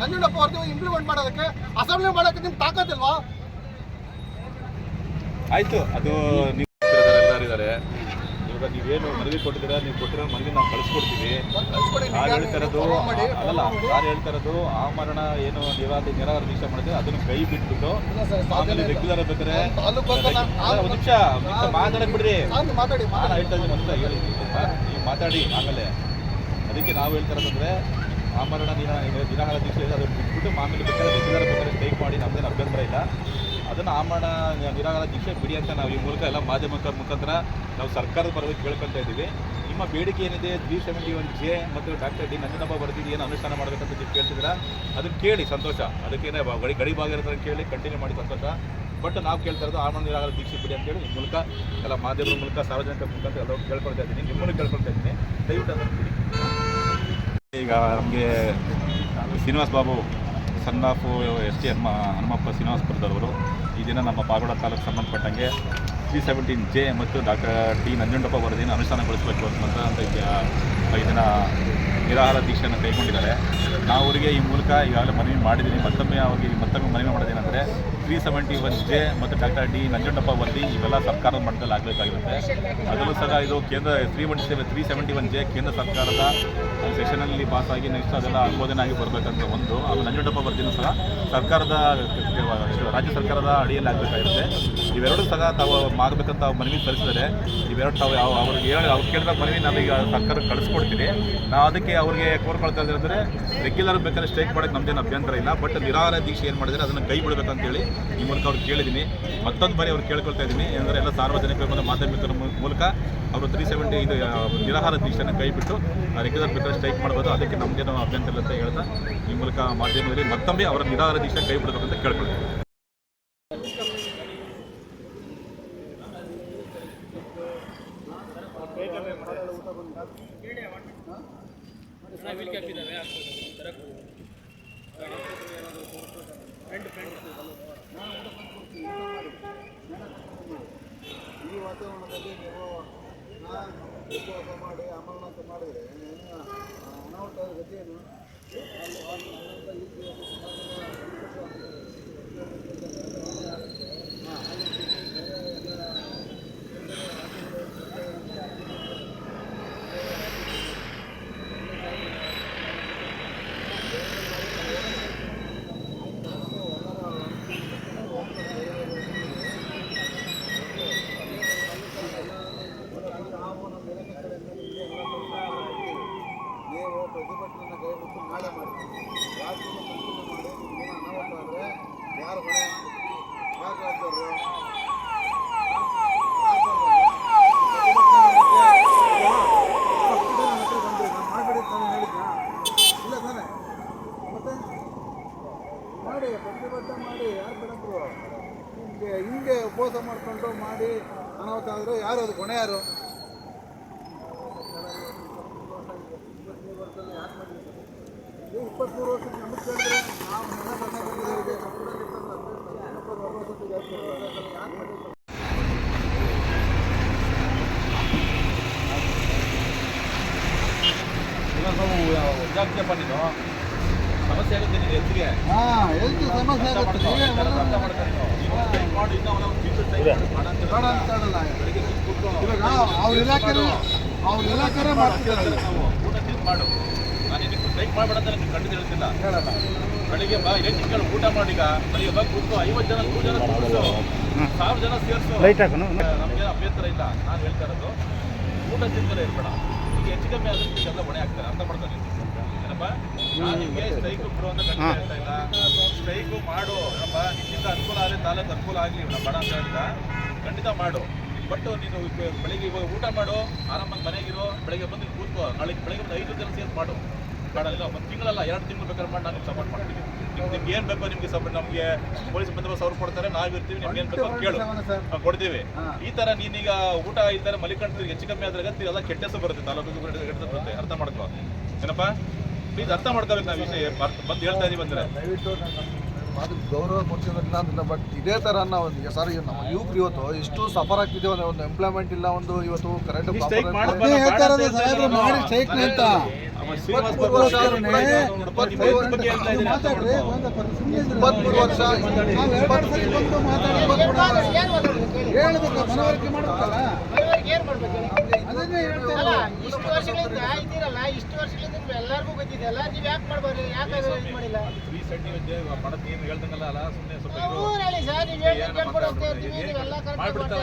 ನಂಜುಂಡಪ್ಪ ಅವ್ರದ್ದು ಇಂಪ್ಲಿಮೆಂಟ್ ಮಾಡೋದಕ್ಕೆ. ಅಸೆಂಬ್ಲಿ ಮಾಡೋಕ್ಕೆ ನಿಮ್ಗೆ ತಾಕತ್ತಿಲ್ವಾ? ಆಯ್ತು, ಅದು ಎಲ್ಲರೂ ಇದ್ದಾರೆ. ಇವಾಗ ನೀವೇನು ಮನವಿ ಕೊಟ್ಟಿದ್ದೀರಾ? ನೀವು ಕೊಟ್ಟಿರೋ ಮನವಿ ನಾವು ಕಳಿಸ್ಕೊಡ್ತೀವಿ. ಯಾರು ಹೇಳ್ತಿರೋದು ಅಲ್ಲಲ್ಲ ಇರೋದು ಆ ಮರಣ ಏನು ನಿರಾದ ನಿರಾಹಾರ ದೀಕ್ಷೆ ಮಾಡಿದ್ರೆ ಅದನ್ನು ಕೈ ಬಿಟ್ಬಿಟ್ಟು ಆಮೇಲೆ ರೆಗ್ಯುಲರ್ ಬೇಕಾದ್ರೆ ಒಂದು ನಿಮಿಷ ಮಾತಾಡಕ್ ಬಿಡ್ರಿ. ನಾನು ಹೇಳ್ತಾ ಇದ್ದೀನಿ ಅಂತ ಹೇಳಿ. ನೀವು ಮಾತಾಡಿ ಆಮೇಲೆ. ಅದಕ್ಕೆ ನಾವು ಹೇಳ್ತಾ ಇರೋದಂದ್ರೆ ಆಮರಣ ಮರಣ ನಿರಾಹಾರ ದೀಕ್ಷೆ ಅದನ್ನು ಬಿಟ್ಬಿಟ್ಟು ಆಮೇಲೆ ಬೇಕಾದ್ರೆ ರೆಗ್ಯುಲರ್ ಬೇಕಾದ್ರೆ ಮಾಡಿ ನಮ್ದೇನು ಅಭ್ಯಂತರ ಇಲ್ಲ. ಅದನ್ನು ಆಮರಣ ನಿರಾಗಾರ ದೀಕ್ಷೆ ಬಿಡಿ ಅಂತ ನಾವು ಈ ಮೂಲಕ ಎಲ್ಲ ಮಾಧ್ಯಮದ ಮುಖಾಂತರ ನಾವು ಸರ್ಕಾರದ ಪರವಾಗಿ ಕೇಳ್ಕೊಳ್ತಾ ಇದ್ದೀವಿ. ನಿಮ್ಮ ಬೇಡಿಕೆ ಏನಿದೆ, ದ್ವಿ ಸೆವೆಂಟಿ ಒನ್ ಜೆ ಮತ್ತು ಡಾಕ್ಟರ್ ಡಿ ನಂಜನಪ್ಪ ಬರ್ತೀವಿ ಏನು ಅನುಷ್ಠಾನ ಮಾಡಬೇಕಂತ ನೀವು ಕೇಳ್ತಿದ್ದೀರಾ? ಅದನ್ನು ಕೇಳಿ ಸಂತೋಷ. ಅದಕ್ಕೇನೆ ಗಡಿ ಗಡಿ ಭಾಗ ಇರೋದನ್ನ ಕೇಳಿ ಕಂಟಿನ್ಯೂ ಮಾಡಿ ಸಂತೋಷ. ಬಟ್ ನಾವು ಕೇಳ್ತಾ ಇರೋದು ಆಮರಣ ನಿರಾಹಾರ ದೀಕ್ಷೆ ಬಿಡಿ ಅಂತೇಳಿ ಈ ಮೂಲಕ ಎಲ್ಲ ಮಾಧ್ಯಮದ ಮೂಲಕ ಸಾರ್ವಜನಿಕ ಮುಖಾಂತರ ಎಲ್ಲರೂ ಕೇಳ್ಕೊಳ್ತಾ ಇದ್ದೀನಿ. ನಿಮ್ಮನ್ನು ಕೇಳ್ಕೊಳ್ತಾ ಇದ್ದೀನಿ. ದಯವಿಟ್ಟು ಅದನ್ನು ಈಗ ನಮಗೆ Srinivas Babu son of S T Hanuma Hanumappa ಶ್ರೀನಿವಾಸಪುರದವರು. ಈ ದಿನ ನಮ್ಮ ಪಾಗೋಡ ತಾಲೂಕು ಸಂಬಂಧಪಟ್ಟಂಗೆ ತ್ರೀ ಸೆವೆಂಟೀನ್ ಜೆ ಮತ್ತು ಡಾಕ್ಟರ್ ಟಿ ನಂಜುಂಡಪ್ಪ ವರದಿಯನ್ನು ಅನುಷ್ಠಾನಗೊಳಿಸಬೇಕು ಈ ದಿನ ನಿರಾಹಾರ ದೀಕ್ಷೆಯನ್ನು ಕೈಗೊಂಡಿದ್ದಾರೆ ನಾವು ಅವರಿಗೆ ಈ ಮೂಲಕ ಈಗಾಗಲೇ ಮನವಿ ಮಾಡಿದ್ದೀನಿ. ಮತ್ತೊಮ್ಮೆ ಅವರಿಗೆ ಮತ್ತೊಮ್ಮೆ ಮನವಿ ಮಾಡೋದೇನೆಂದರೆ ತ್ರೀ ಸೆವೆಂಟಿ ಒನ್ ಜೆ ಮತ್ತು ಡಾಕ್ಟರ್ ಡಿ ನಂಜುಂಡಪ್ಪ ವರದಿ ಇವೆಲ್ಲ ಸರ್ಕಾರದ ಮಟ್ಟದಲ್ಲಿ ಆಗಬೇಕಾಗಿರುತ್ತೆ. ಅದರಲ್ಲೂ ಸಹ ಇದು ಕೇಂದ್ರ three one three seventy one J ಕೇಂದ್ರ ಸರ್ಕಾರದ ಸೆಷನಲ್ಲಿ ಪಾಸ್ ಆಗಿ ನೆಕ್ಸ್ಟ್ ಅದೆಲ್ಲ ಅನುಮೋದನೆ ಆಗಿ ಬರಬೇಕಂತ ಒಂದು. ಅದು ನಂಜುಂಡಪ್ಪ ವರದಿನೂ ಸಹ ಸರ್ಕಾರದ, ರಾಜ್ಯ ಸರ್ಕಾರದ ಅಡಿಯಲ್ಲಿ ಆಗಬೇಕಾಗಿರುತ್ತೆ. ಇವೆರಡು ಸಹ ತಾವು ಮಾಡಬೇಕಂತ ಮನವಿ ಸಲ್ಲಿಸಿದರೆ ಇವೆರಡು ತಾವು ಯಾವ ಅವ್ರಿಗೆ ಹೇಳಿ ಅವ್ರು ಕೇಳಿದ ಮನವಿ ನಾವೀಗ ಸರ್ಕಾರಕ್ಕೆ ಕಳಿಸ್ಕೊಡ್ತೀನಿ. ನಾವು ಅದಕ್ಕೆ ಅವ್ರಿಗೆ ಕೋರ್ಕೊಳ್ತಾ ಇದ್ರೆ ರೆಗ್ಯುಲರ್ ಬೇಕಾದ್ರೆ ಸ್ಟ್ರೈಕ್ ಮಾಡೋಕ್ಕೆ ನಮ್ದೇನು ಅಭ್ಯಂತರ ಇಲ್ಲ. ಬಟ್ ನಿರಾಹಾರ ದೀಕ್ಷೆ ಏನು ಮಾಡಿದರೆ ಅದನ್ನು ಕೈ ಬಿಡಬೇಕಂತೇಳಿ ಈ ಮೂಲಕ ಅವ್ರು ಕೇಳಿದ್ದೀನಿ. ಮತ್ತೊಂದು ಬಾರಿ ಅವ್ರು ಕೇಳ್ಕೊಳ್ತಾ ಇದ್ದೀನಿ. ಏನಂದರೆ ಎಲ್ಲ ಸಾರ್ವಜನಿಕರು ಮತ್ತು ಮಾಧ್ಯಮಿಕರ ಮೂಲಕ ಅವರು ತ್ರೀ ಸೆವೆಂಟಿ ಇದು ನಿರಾಹಾರ ದೀಕ್ಷೆಯನ್ನು ಕೈಬಿಟ್ಟು ರೆಗ್ಯುಲರ್ ಬೇಕಾದ್ರೆ ಸ್ಟ್ರೈಕ್ ಮಾಡ್ಬೋದು. ಅದಕ್ಕೆ ನಮ್ಮದೇನೋ ಅಭ್ಯಂತರ ಅಂತ ಹೇಳ್ತಾ, ಈ ಮೂಲಕ ಮಾಧ್ಯಮದಲ್ಲಿ ಮತ್ತೊಮ್ಮೆ ಅವರ ನಿರಾಹಾರ ದೀಕ್ಷೆ ಕೈ ಅಂತ ಕೇಳ್ಕೊಳ್ತೀನಿ. ಈ ವಾತಾವರಣದಲ್ಲಿ ನೀವು ಉಪವಾಸ ಮಾಡಿ ಅಮರನಾಥ ಮಾಡಿದರೆ ಅನಾಹುತ ಗತಿಯೇನು ಅಲ್ಲಿ ಅನಾಹುತ ಈ ದಿವಸ ನಾವು ನಮ್ಮ ಇಲಾಖೆ ಕಡೆಯಿಂದ ನಿಮಗೆ ಎಲ್ಲ ಕೆಲಸ ಮಾಡ್ತೀವಿ ನೀವು ಪ್ರತಿಭಟನೆಯನ್ನು ಕೈ ಬಿಟ್ಟು ನಾಳೆ ಮಾಡ್ತೀವಿ ರಾಜ್ಯದ ಕಂಟಿನ್ಯೂ ಮಾಡಿ ನಿಮ್ಗೇನು ಅನಾಹುತ ಆದರೆ ಯಾರು ಹೊಣೆ ಯಾರು ಜವಾಬ್ದಾರರು ಮಾಡಬೇಡಿ ತಾನು ಹೇಳಿದ್ನ ಇಲ್ಲ ತಾನೆ ಮತ್ತೆ ಮಾಡಿ ಪ್ರತಿಭಟನೆ ಮಾಡಿ ಯಾರು ಬಿಡಂದ್ರು ನಿಮಗೆ ಹಿಂಗೆ ಉಪವಾಸ ಮಾಡಿಕೊಂಡು ಮಾಡಿ ಅನಾಹುತ ಆದರೆ ಯಾರು ಅದು ಹೊಣೆ ಯಾರು ನೀವು ಇಪ್ಪತ್ತ್ಮೂರು ವರ್ಷಕ್ಕೆ ನಮಗೆ ಕೇಳಿದ್ರೆ ನಾವು ಮನೆ ಮನೆ ಬಂದಿದ್ದೇವೆ ಮಕ್ಕಳಲ್ಲಿ ಇರ್ತಲ್ಲ ಇಪ್ಪತ್ತು ವರ್ಷಕ್ಕೆ ಜಾಸ್ತಿ ಯಾಕೆ ಮಾಡಿಲ್ಲ ನೀನು ಸಮಸ್ಯೆ ಆಗುತ್ತೆ ನೀನು ಎತ್ತಿಗೆ. ಹಾಂ ಎಲ್ತು ಸಮಸ್ಯೆ ಆಗುತ್ತೆ. ನೀವೇ ಅರ್ಥ ಮಾಡ್ಕೊ. ನೀನು. ನೀನು strike ಮಾಡು, ಇನ್ನೂ ಅವ್ನು ತಿಂಗಳು strike ಮಾಡು ಅಂತ ಬೇಡ ಅಂತ ಹೇಳಲ್ಲ. ಬೆಳಿಗ್ಗೆ ತಿಂದು ಕೂತ್ಕೊ. ಇವಾಗ ಅವ್ರ ಇಲಾಖೆ ಅವ್ರ ಇಲಾಖೆ ಮಾಡ್ತಿದ್ದಾರೆ. ನಾವು. ಊಟ ತಿಂದು ಮಾಡು. ನಾನು ಇದಕ್ಕೆ ಸ್ಟ್ರೈಕ್ ಮಾಡಬೇಡ ಅಂತ ನಿಮ್ಗೆ ಖಂಡಿತ ಹೇಳ್ತಿಲ್ಲ ಹೇಳಲ್ಲ ಬೆಳಿಗ್ಗೆ ಬಾ ಏನು ತಿಂಗಳು ಊಟ ಮಾಡೀಗ ಐವತ್ತು ಜನ ನೂರು ಜನ ಸಾವಿರ ಜನ ಸೇರಿಸು. ನಮಗೆ ಅಭ್ಯಂತರ ಇಲ್ಲ. ನಾನು ಹೇಳ್ತಾ ಇರೋದು ಊಟ ತಿಂದರೆ ಇರ್ಬೇಡ. ಹೆಚ್ಚು ಕಮ್ಮಿ ಆದ್ರೆ ಹೊಣೆ ಆಗ್ತಾರೆ ಅರ್ಥ ಮಾಡ್ತಾರೆ ಏನಪ್ಪ? ನಾನು ನಿಮಗೆ ಸ್ಟ್ರೈಕ್ ಅಂತ ಖಂಡಿತ ಹೇಳ್ತಾ ಇಲ್ಲ. ಸ್ಟ್ರೈಕ್ ಮಾಡು ಏನಪ್ಪ? ನಿನ್ನಿಂದ ಅನುಕೂಲ ಆದರೆ ತಾಲೂಕು ಅನುಕೂಲ ಆಗಲಿ ಬಡ ಅಂತ ಹೇಳ್ತಾ ಖಂಡಿತ ಮಾಡು. ಬಟ್ ನೀನು ಬೆಳಿಗ್ಗೆ ಇವಾಗ ಊಟ ಮಾಡು ಆರಾಮಾಗಿ ಮನೆಗಿರೋ ಬೆಳಿಗ್ಗೆ ಬಂದು ಕೂತ್ಕೋ. ನಾಳೆ ಬೆಳಿಗ್ಗೆ ಒಂದು ಐದು ಜನ ಸೇರಿ ಮಾಡು. ಬೇಡ ಇಲ್ಲ ಒಂದು ತಿಂಗಳಲ್ಲ ಎರಡು ತಿಂಗಳು ಬೇಕಾದ್ರೆ ಮಾಡಿ ನಾನು ಸಪೋರ್ಟ್ ಮಾಡ್ತೀನಿ. ನಿಮ್ಗೆ ನಿಮ್ಗೆ ಏನು ಬೇಕೋ ನಿಮಗೆ ಸಪೋರ್ಟ್ ನಮಗೆ ಪೊಲೀಸ್ ಬಂದೋಬಸ್ತ್ ಅವ್ರು ಕೊಡ್ತಾರೆ ನಾವು ಇರ್ತೀವಿ ನಿಮ್ಗೆ ಏನು ಬೇಕೋ ಕೇಳು. ನಾವು ಕೊಡ್ತೀವಿ. ಈ ತರ ನೀನೀಗ ಊಟ ಈ ತರ ಮಲಿಕಂಡ್ತೀವಿ ಹೆಚ್ಚು ಕಮ್ಮಿ ಆದ್ರೆ ಗತಿ ಎಲ್ಲ ಕೆಟ್ಟ ಹೆಸರು ಬರುತ್ತೆ ತಾಲೂಕು ಬರುತ್ತೆ ಅರ್ಥ ಮಾಡ್ಕೋ. ಏನಪ್ಪ? ಪ್ಲೀಸ್ ಅರ್ಥ ಮಾಡ್ಕೋಬೇಕು ನಾವು ವಿಷಯ. ಬಂದು ಹೇಳ್ತಾ ಇದೀವಿ ಅಂದ್ರೆ. ದಯವಿಟ್ಟು ಗೌರವ ಗೌರವ ಅಂದ್ರೆ ಅಂತಿಲ್ಲ ಬಟ್ ಇದೇ ಥರ ನಾವು ಒಂದು ಸರ್ ನಮ್ಮ ಯುವಕರು ಇವತ್ತು ಎಷ್ಟು ಸಫರ್ ಆಗ್ತಿದೆ ಒಂದು ಒಂದು ಎಂಪ್ಲಾಯ್ಮೆಂಟ್ ಇಲ್ಲ ಒಂದು ಇವತ್ತು ಕರೆಂಟ್ ಇಪ್ಪತ್ಮೂರು ವರ್ಷ. ಹೇಳ್ಬೇಕು ಮನವರಿಕೆ ಮಾಡ್ಬೇಕಲ್ಲ ಮನೆಯವ್ರಿಗೆ ಏನ್ ಮಾಡ್ಬೇಕು ಹೇಳಿ? ಅದನ್ನೇ ಹೇಳ್ತಾ ಅಲ್ಲ ಇರೋದು. ಇಷ್ಟು ವರ್ಷಗಳಿಂದ ಇದ್ದೀರಲ್ಲ ಇಷ್ಟು ವರ್ಷಗಳಿಂದ ನಿಮ್ಗೆ ಎಲ್ಲರಿಗೂ ಗೊತ್ತಿದೆಯಲ್ಲ ನೀವು ಯಾಕೆ ಮಾಡ್ಬಾರ್ದು? ಯಾಕೆ ಇದು ಮಾಡಿಲ್ಲ? ನಾವು ಇರು. ಸರ್ ನೀವು ಹೇಳಿ ಕೇಳ್ಕೊಂಡು ಹೋಗ್ತಾ ಇರ್ತೀವಿ ನೀವೆಲ್ಲ ಕರೆಕ್ಟ್ ಮಾಡ್ತಾ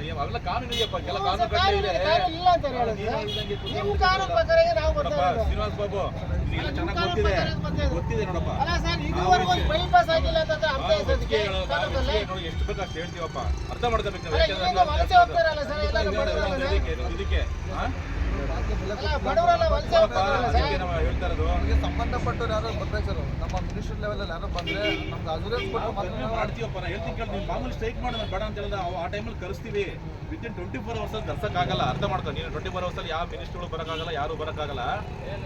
ಏ, ಅವೆಲ್ಲ ಕಾನೂನು ಇದೆಯಪ್ಪ ಎಲ್ಲ ಹ್ಞೂ ಕಾನೂನು ಸರ್, ಕಟ್ಟಲೆ ಇದೆ ಕಾನೂನು- ಕಾನೂನು ಇಲ್ಲ ಅಂತ ಹೇಳೋದು ನೀನು ಸರ್. ಹೇಳ್ದಂಗೆ ಕುತ್ಕೊಂಡು ನಿಮ್ ಕೂತ್ಕೊಳ್ಳೋದು. ಕಾನೂನು ಪ್ರಕಾರ ನಾವು ಬರ್ತಾ ಇರೋದು. ಬಾಬು ನಿಮ್ಮ ಗೊತ್ತಿದೆ. ನೋಡಪ್ಪ. ಅಲ್ಲ ಸರ್ ಇದುವರೆಗೂ ಒಂದು ಬೈಪಾಸ್ ಆಗಿಲ್ಲ ಅಂತಂದ್ರೆ ಅರ್ಥ ಎಷ್ಟು ಬೇಕು ಅಷ್ಟು ಹೇಳ್ತೀವಪ್ಪ. ಅರ್ಥ ಮಾಡ್ಕೋಬೇಕು ಹೋಗ್ತಾರಲ್ಲ ಸರ್ ಬಡವರೆಲ್ಲ ಇದಕ್ಕೆ ಸಂಬಂಧಪಟ್ಟವ್ರು ಯಾರು ಬರ್ಬೇಕು ಸರ್ ನಮ್ಮ ಮಿನಿಸ್ಟರ್ ಲೆವೆಲ್ ಯಾರು ಬಂದ್ರೆ ನಮ್ಗೆ ಅಜುರೆನ್ಸ್ ಕೊಟ್ಟು ಮಾಡ್ತೀವಪ್ಪ ಹೇಳ್ತೀನಿ ನೀವು ಮಾಮೂಲಿ ಸ್ಟ್ರೈಕ್ ಮಾಡೋದು ಬೇಡ ಅಂತ ಹೇಳಿದ್ರೆ ಆ ಟೈಮಲ್ಲಿ ಕರೆಸ್ತೀವಿ within twenty four hours ಕರ್ಸಕ್ಕಾಗಲ್ಲ ಅರ್ಥ ಮಾಡ್ಕೊ ನೀನು ಟ್ವೆಂಟಿ ಫೋರ್ ಅವರ್ಸಲ್ಲಿ ಯಾವ ಮಿನಿಸ್ಟ್ರುಗಳು ಬರೋಕ್ಕಾಗಲ್ಲ ಯಾರು ಬರೋಕ್ಕಾಗಲ್ಲ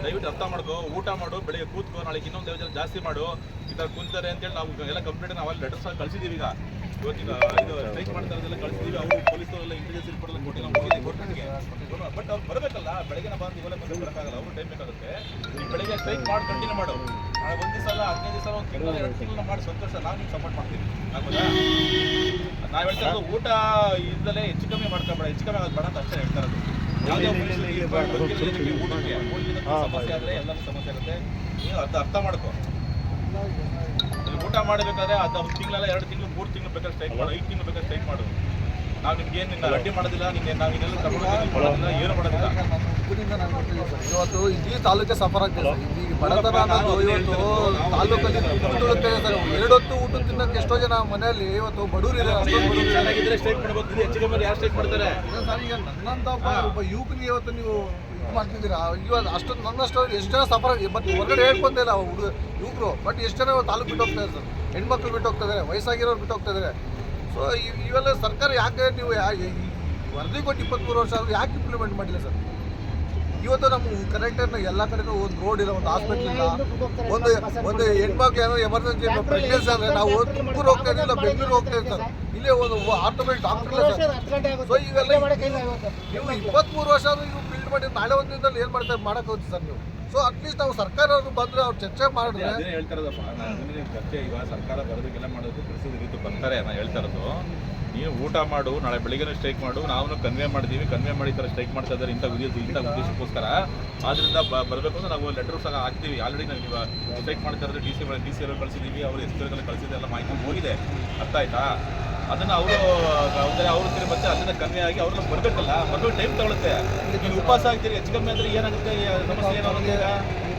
ದಯವಿಟ್ಟು ಅರ್ಥ ಮಾಡ್ಕೊ ಊಟ ಮಾಡು, ಬೆಳಿಗ್ಗೆ ಕೂತ್ಕೋ ನಾಳೆ ಇನ್ನೊಂದು ಯೋಜನೆ ಜಾಸ್ತಿ ಮಾಡು. ಈ ಥರ ಕುಂತಾರೆ ಅಂತೇಳಿ ನಾವು ಎಲ್ಲ ಕಂಪ್ಲೇಂಟ್ ನಾವು ಅಲ್ಲಿ ಲೆಟರ್ಸ್ ಕಳಿಸಿದ್ದೀವಿ ಈಗ. ಇವತ್ತಿನ ಇದು ಸ್ಟ್ರೈಕ್ ಮಾಡ್ತಾ ಇರೋದೆಲ್ಲ ಕಳಿಸಿದ್ದೀವಿ ಅವರು ಪೊಲೀಸರೆಲ್ಲ ಇಂಟೆಲಿಜೆನ್ಸ್ ರಿಪೋರ್ಟ್ ಎಲ್ಲ ಕೊಟ್ಟಿಲ್ಲ ಹೋಗಿದೆ ಕೋರ್ಟ್ಗೆ ಬಟ್ ಅವ್ರು ಬರಬೇಕಲ್ಲ. ಬೆಳಗ್ಗೆ ಬಂದು ಇವೆಲ್ಲ ಬಂದು ಬರೋಕ್ಕಾಗಲ್ಲ. ಅವರು ಟೈಮ್ ಬೇಕಾಗುತ್ತೆ. ನೀವು ಬೆಳಗ್ಗೆ ಸ್ಟ್ರೈಕ್ ಮಾಡಿ ಕಂಟಿನ್ಯೂ ಮಾಡು. ನಾಳೆ ಒಂದು ದಿವಸ ಅಲ್ಲ ಹದಿನೈದು ದಿವಸ ಒಂದು ತಿಂಗಳು ಎರಡು ತಿಂಗಳು ಮಾಡಿ. ಸಂತೋಷ. ನಾವು ನಿಮ್ಗೆ ಸಪೋರ್ಟ್ ಮಾಡ್ತೀವಿ ಆಗ್ಬೋದಾ? ನಾವು ಹೇಳ್ತಾ ಇರೋದು ಊಟ ಇದ್ದಲೇ ಹೆಚ್ಚು ಕಮ್ಮಿ ಮಾಡ್ಕೊಬೇಡ. ಹೆಚ್ಚು ಕಮ್ಮಿ ಆಗೋದು ಬೇಡ ಅಂತ ಅಷ್ಟೇ ಹೇಳ್ತಾ ಇರೋದು. ಯಾವುದೇ ಊಟಕ್ಕೆ. ಸಮಸ್ಯೆ ಆದರೆ ಎಲ್ಲರೂ ಸಮಸ್ಯೆ ಇರುತ್ತೆ. ನೀವು ಅರ್ಥ ಅರ್ಥ ಮಾಡ್ಕೋ. ಊಟ ಮಾಡಬೇಕಾದ್ರೆ ಅದು ಒಂದು ತಿಂಗಳಲ್ಲ ಎರಡು ತಿಂಗಳು ಮೂರು ತಿಂಗಳು ಬೇಕಾದ್ರೆ ಸ್ಟ್ರೈಕ್ ಮಾಡು ಐದು ತಿಂಗಳು ಬೇಕಾದ್ರೆ ಸ್ಟ್ರೈಕ್ ಮಾಡು. ನಾವು ನಿಮ್ಗೆ ಏನು ನಿನ್ನ ಅಡ್ಡಿ ಮಾಡೋದಿಲ್ಲ ನಿನ್ನೆ ನಾವು ಇನ್ನೆಲ್ಲ ತಗೊಂಡು ಮಾಡೋದಿಲ್ಲ ಏನು ಮಾಡೋದಿಲ್ಲ. ಊರಿನಿಂದ ನಾನು ಗೊತ್ತಿಲ್ಲ ಇವತ್ತು ಇಡೀ ತಾಲೂಕೆ ಸಫರ್ ಆಗ್ತದೆ ಈಗ ಬಡತನ ಅನ್ನೋದು ಇವತ್ತು ತಾಲೂಕಲ್ಲಿ ಸರ್. ಊಟ ತಿನ್ನಕ್ಕೆ ಎಷ್ಟೋ ಜನ ಮನೆಯಲ್ಲಿ ಇವತ್ತು ಬಡವರು. ಚೆನ್ನಾಗಿದ್ರೆ ಸ್ಟ್ರೈಕ್ ಮಾಡ್ಬೇಕು ಇದು ಹೆಚ್ಚು ಯಾರು ಸ್ಟ್ರೈಕ್ ಮಾಡ್ತಾರೆ? ಸರ್ ಈಗ ನನ್ನಂತ ಒಬ್ಬ ಒಬ್ಬ ಯುವಕನಿಗೆ ಇವತ್ತು ನೀವು ಮಾಡ್ತಿದ್ದೀರಾ? ಇವಾಗ ಅಷ್ಟೊಂದು ನನ್ನಷ್ಟು ಎಷ್ಟು ಜನ ಸಫರ್ ಬಟ್ ಹೊರಗಡೆ ಹೇಳ್ಕೊಂತಿಲ್ಲ ಹುಡುಗ ಯುವಕರು. ಬಟ್ ಎಷ್ಟು ಜನ ತಾಲೂಕು ಬಿಟ್ಟು ಹೋಗ್ತಾ ಇದ್ದಾರೆ? ಸರ್ ಹೆಣ್ಮಕ್ಳು ಬಿಟ್ಟು ಹೋಗ್ತಾ ವಯಸ್ಸಾಗಿರೋರು ಬಿಟ್ಟು ಹೋಗ್ತಾ ಇದ್ದಾರೆ. ಸೊ ಇವೆಲ್ಲ ಸರ್ಕಾರ ಯಾಕೆ ನೀವು ವರದಿ ಕೊಟ್ಟು ಇಪ್ಪತ್ತ್ಮೂರು ವರ್ಷ ಆದರೂ ಯಾಕೆ ಇಂಪ್ಲಿಮೆಂಟ್ ಮಾಡಿಲ್ಲ ಸರ್? ಇವತ್ತು ನಮ್ಮ ಕರೆಕ್ಟರ್ನ ಎಲ್ಲ ಕಡೆನೂ ಒಂದು ರೋಡ್ ಇಲ್ಲ, ಒಂದು ಹಾಸ್ಪಿಟ್ಲ್ ಇಲ್ಲ. ಒಂದು ಒಂದು ಹೆಣ್ಮಕ್ಳು ಏನೋ ಎಮರ್ಜೆನ್ಸಿ ಪ್ರೆಗ್ನೆನ್ಸಿ ಆದರೆ ನಾವು ತುಮಕೂರು ಹೋಗ್ತಾ ಇದ್ದಿಲ್ಲ ಬೆಂಗಳೂರು ಹೋಗ್ತಾ ಇರ್ತಾರೆ ಇಲ್ಲೇ ಒಂದು ಆಟೋಮೆಟಿಕ್ ಡಾಕ್ಟರ್ ಸೊ ಇವೆಲ್ಲ ನೀವು ಇಪ್ಪತ್ಮೂರು ವರ್ಷ ಆದರೂ ಬಿಲ್ಡ್ ಮಾಡಿ ನಾಳೆ ಒಂದು ದಿನದಲ್ಲಿ ಏನು ಮಾಡ್ತಾರೆ ಮಾಡಕ್ ಹೋಗ್ತೀವಿ ಸರ್ ನೀವು? ಸೊ ಅಟ್ಲೀಸ್ಟ್ ನಾವು ಸರ್ಕಾರ ಬಂದ್ರೆ ಅವ್ರು ಚರ್ಚೆ ಮಾಡಿದ್ರೆ ಅದೇ ಹೇಳ್ತಾ ಇರೋದಪ್ಪ ನಾನು ಚರ್ಚೆ ಇವಾಗ ಸರ್ಕಾರ ಬರೋದಕ್ಕೆಲ್ಲ ಮಾಡೋದು ಕಳಿಸೋದು ರೀತಿ ಬರ್ತಾರೆ ನಾನು ಹೇಳ್ತಾ ಇರೋದು. ನೀವು ಊಟ ಮಾಡು, ನಾಳೆ ಬೆಳಿಗ್ಗೆ ಸ್ಟ್ರೈಕ್ ಮಾಡು ನಾವು ಕನ್ವೆ ಮಾಡ್ತೀವಿ ಕನ್ವೆ ಮಾಡಿ ತರ ಸ್ಟ್ರೈಕ್ ಮಾಡ್ತಾ ಇದ್ದಾರೆ ಇಂಥ ಉದ್ದೇಶ ಇಂಥ ಉದ್ದೇಶಕ್ಕೋಸ್ಕರ. ಆದ್ರಿಂದ ಬರಬೇಕು ಅಂದ್ರೆ ನಾವು ಲೆಟರ್ ಸಹ ಹಾಕ್ತೀವಿ. ಆಲ್ರೆಡಿ ನಾವು ಸ್ಟ್ರೈಕ್ ಮಾಡ್ತಾ ಇರೋದು ಡಿ ಸಿ ಡಿ ಸಿ ಅವರು ಕಳಿಸಿದ್ದೀವಿ, ಅವರು ಎಸ್ ಪಿಗಳು ಕಳಿಸಿದೆ ಎಲ್ಲ ಮಾಹಿತಿ ಹೋಗಿದೆ. ಅರ್ಥ ಆಯ್ತಾ? ಅದನ್ನು ಅವರು ಅಂದರೆ ಅವ್ರ ಕಡೆ ಮತ್ತೆ ಅಲ್ಲಿಂದ ಕಮ್ಮಿ ಆಗಿ ಅವ್ರನ್ನ ಬರಬೇಕಲ್ಲ. ಬರ್ಬೇಕು ಟೈಮ್ ತಗೊಳುತ್ತೆ. ನೀವು ಉಪವಾಸ ಆಗ್ತೀರಿ ಹೆಚ್ಚು ಕಮ್ಮಿ ಅಂದರೆ ಏನಾಗುತ್ತೆ? ಸಮಸ್ಯೆ ಏನಾಗುತ್ತೆ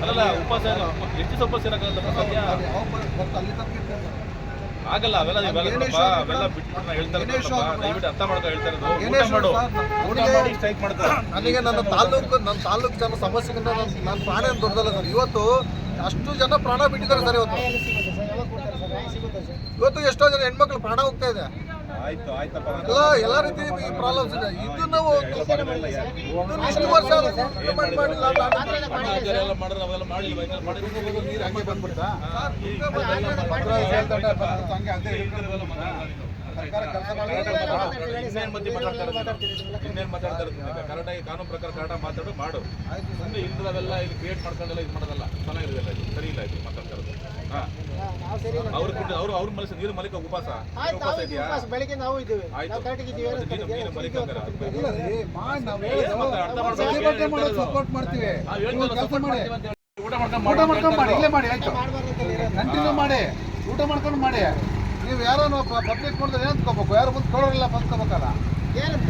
ಅಲ್ಲಲ್ಲ ಉಪವಾಸ ಎಷ್ಟು ಸಮಸ್ಯೆ ಇರ್ತದೆ ಸರ್. ಆಗಲ್ಲ ಅವೆಲ್ಲ ಇವೆಲ್ಲ ಏನೇ ಅವೆಲ್ಲ ಬಿಟ್ಟು ಬಿಟ್ಬಿಟ್ಟು ನಾನು ಹೇಳ್ತಾ ಏನೇ ಇರೋದು show ನೋಡಪ್ಪ, ಆದ್ರೂ ದಯವಿಟ್ಟು ಅರ್ಥ ಮಾಡ್ಕೊ ಹೇಳ್ತಾ ಇರೋದು. ಏನೇ ಊಟ ಮಾಡು. ಸರ್, ಊಟ ಮಾಡಿ ಸ್ಟ್ರೈಕ್ ಮಾಡ್ತಾರೆ. ನನಗೆ ನನ್ನ ತಾಲೂಕು ನನ್ನ ತಾಲೂಕು ಜನ ಸಮಸ್ಯೆಗಿಂತ ನನ್ನ ನನ್ನ ಪ್ರಾಣ ಏನು ದೊಡ್ಡದಲ್ಲ ಸರ್. ಇವತ್ತು ಅಷ್ಟು ಜನ ಪ್ರಾಣ ಬಿಟ್ಟಿದ್ದಾರೆ ಸರ್ ಇವತ್ತು. ಸಿಗುತ್ತೆ ಸರ್ ಯಾವಾಗ ಕೊಡ್ತಾರೆ ಸರ್? ಸಿಗುತ್ತೆ ಸರ್. ಇವತ್ತು ಎಷ್ಟೋ ಜನ ಹೆಣ್ಮಕ್ಳು ಪ್ರಾಣ ಹೋಗ್ತಾ ಇದೆ. ಆಯ್ತು ಆಯ್ತಪ್ಪ. ಎಲ್ಲ ಎಲ್ಲ ರೀತಿ ಈ ಪ್ರಾಬ್ಲಮ್ಸ್ ಇದೆ. ಇದು ನಾವು ಇಷ್ಟು ವರ್ಷ ಆದ್ರೂ implement ಮಾಡಿಲ್ಲ ಮಾತಾಡ್ತಾರೆ. ಕರೆಕ್ಟಾಗಿ ಕಾನೂನು ಪ್ರಕಾರ ಕರೆಕ್ಟಾಗಿ ಮಾತಾಡು ಮಾಡು. ಸುಮ್ಮನೆ ಇಲ್ದಿರೋವೆಲ್ಲ ಇಲ್ಲಿ ಕ್ರಿಯೇಟ್ ಮಾಡ್ಕೊಂಡೆಲ್ಲ ಇದು ಮಾಡೋದಲ್ಲ. ಚೆನ್ನಾಗಿರೋದಿಲ್ಲ ಸರಿ ಇಲ್ಲ ಇದು ಮಾತಾಡ್ತಾ ಅವ್ರು ಅವ್ರು ನೀರು ಮಲಿಕ ಉಪವಾಸ ಇದೆಯಾ? ಬೆಳಿಗ್ಗೆ ನಾವು ಇದ್ದೀವಿ. ಆಯ್ತು. ನೀನು ಸಪೋರ್ಟ್ ಮಾಡ್ತೀವಿ. ಊಟ ಮಾಡ್ಕೊಂಡು ಮಾಡಿ ಇಲ್ಲೇ ಮಾಡಿ ಆಯ್ತು ಮಾಡಿ. ಊಟ ಮಾಡ್ಕೊಂಡು ಮಾಡಿ. ನೀವು ಯಾರೋ ಪಬ್ಲಿಕ್ ನೋಡಿದ್ರೆ ಏನು ಕೋಬೇಕು ಯಾರು ಬಂದು ಕೊಡೋರಿಲ್ಲ ಬಂದ್ಕೋಬೇಕಲ್ಲ. ಏನಂತ?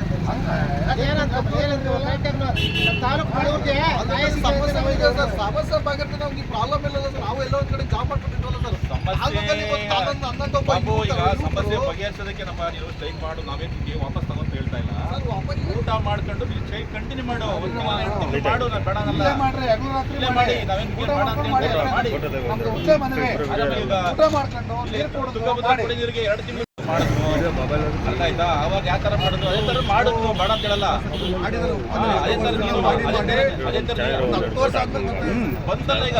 ಸಮಸ್ಯೆ ನಮ್ಗೆ ಪ್ರಾಬ್ಲಮ್ ಇಲ್ಲ ಸರ್. ನಾವು ಎಲ್ಲೋ ಒಂದ್ ಕಡೆ ಜಾಬ್ ಮಾಡ್ಕೊಂಡಿದ್ವಲ್ಲ ಸರ್. ಸಮಸ್ಯೆ ಬಗೆಹರಿಸೋದಕ್ಕೆ ನಮ್ಮ ನೀವು ಸ್ಟ್ರೈಕ್ ಮಾಡು ನಾವೇ ನಿಮಗೆ ವಾಪಸ್ ತಗೊಂತ ಹೇಳ್ತಾ ಇಲ್ಲ. ಊಟ ಮಾಡ್ಕೊಂಡು ನೀವು ಸ್ಟ್ರೈಕ್ ಕಂಟಿನ್ಯೂ ಮಾಡು. ಮಾಡು. ನಾನು ಬೇಡ ಅನ್ನಲ್ಲ. ಮಾಡಿ. ನಾವೇನು. ಮಾಡಿ. ಈಗ ಊಟ ಮಾಡ್ಕೊಂಡು ನೀರು ಕೊಡೋದು ತುಂಗಭದ್ರಾ ಮಾಡಿ. ಎರಡು ತಿಂಗಳು ಮಾಡಿದ್ರು. ಅಲ್ಲ ಆಯ್ತಾ ಅವಾಗ ಯಾವ ತರ ಮಾಡಿದ್ರು ಅದೇ ತರ ಮಾಡಿದ್ರು ಬೇಡ ಅಂತ ಹೇಳಲ್ಲ ಮಾಡಿದ್ರು ಅದೇ ತರ ನೀವು ಅದೇ ಅದೇ ಮತ್ತೆ ಬಂತಲ್ಲ ಈಗ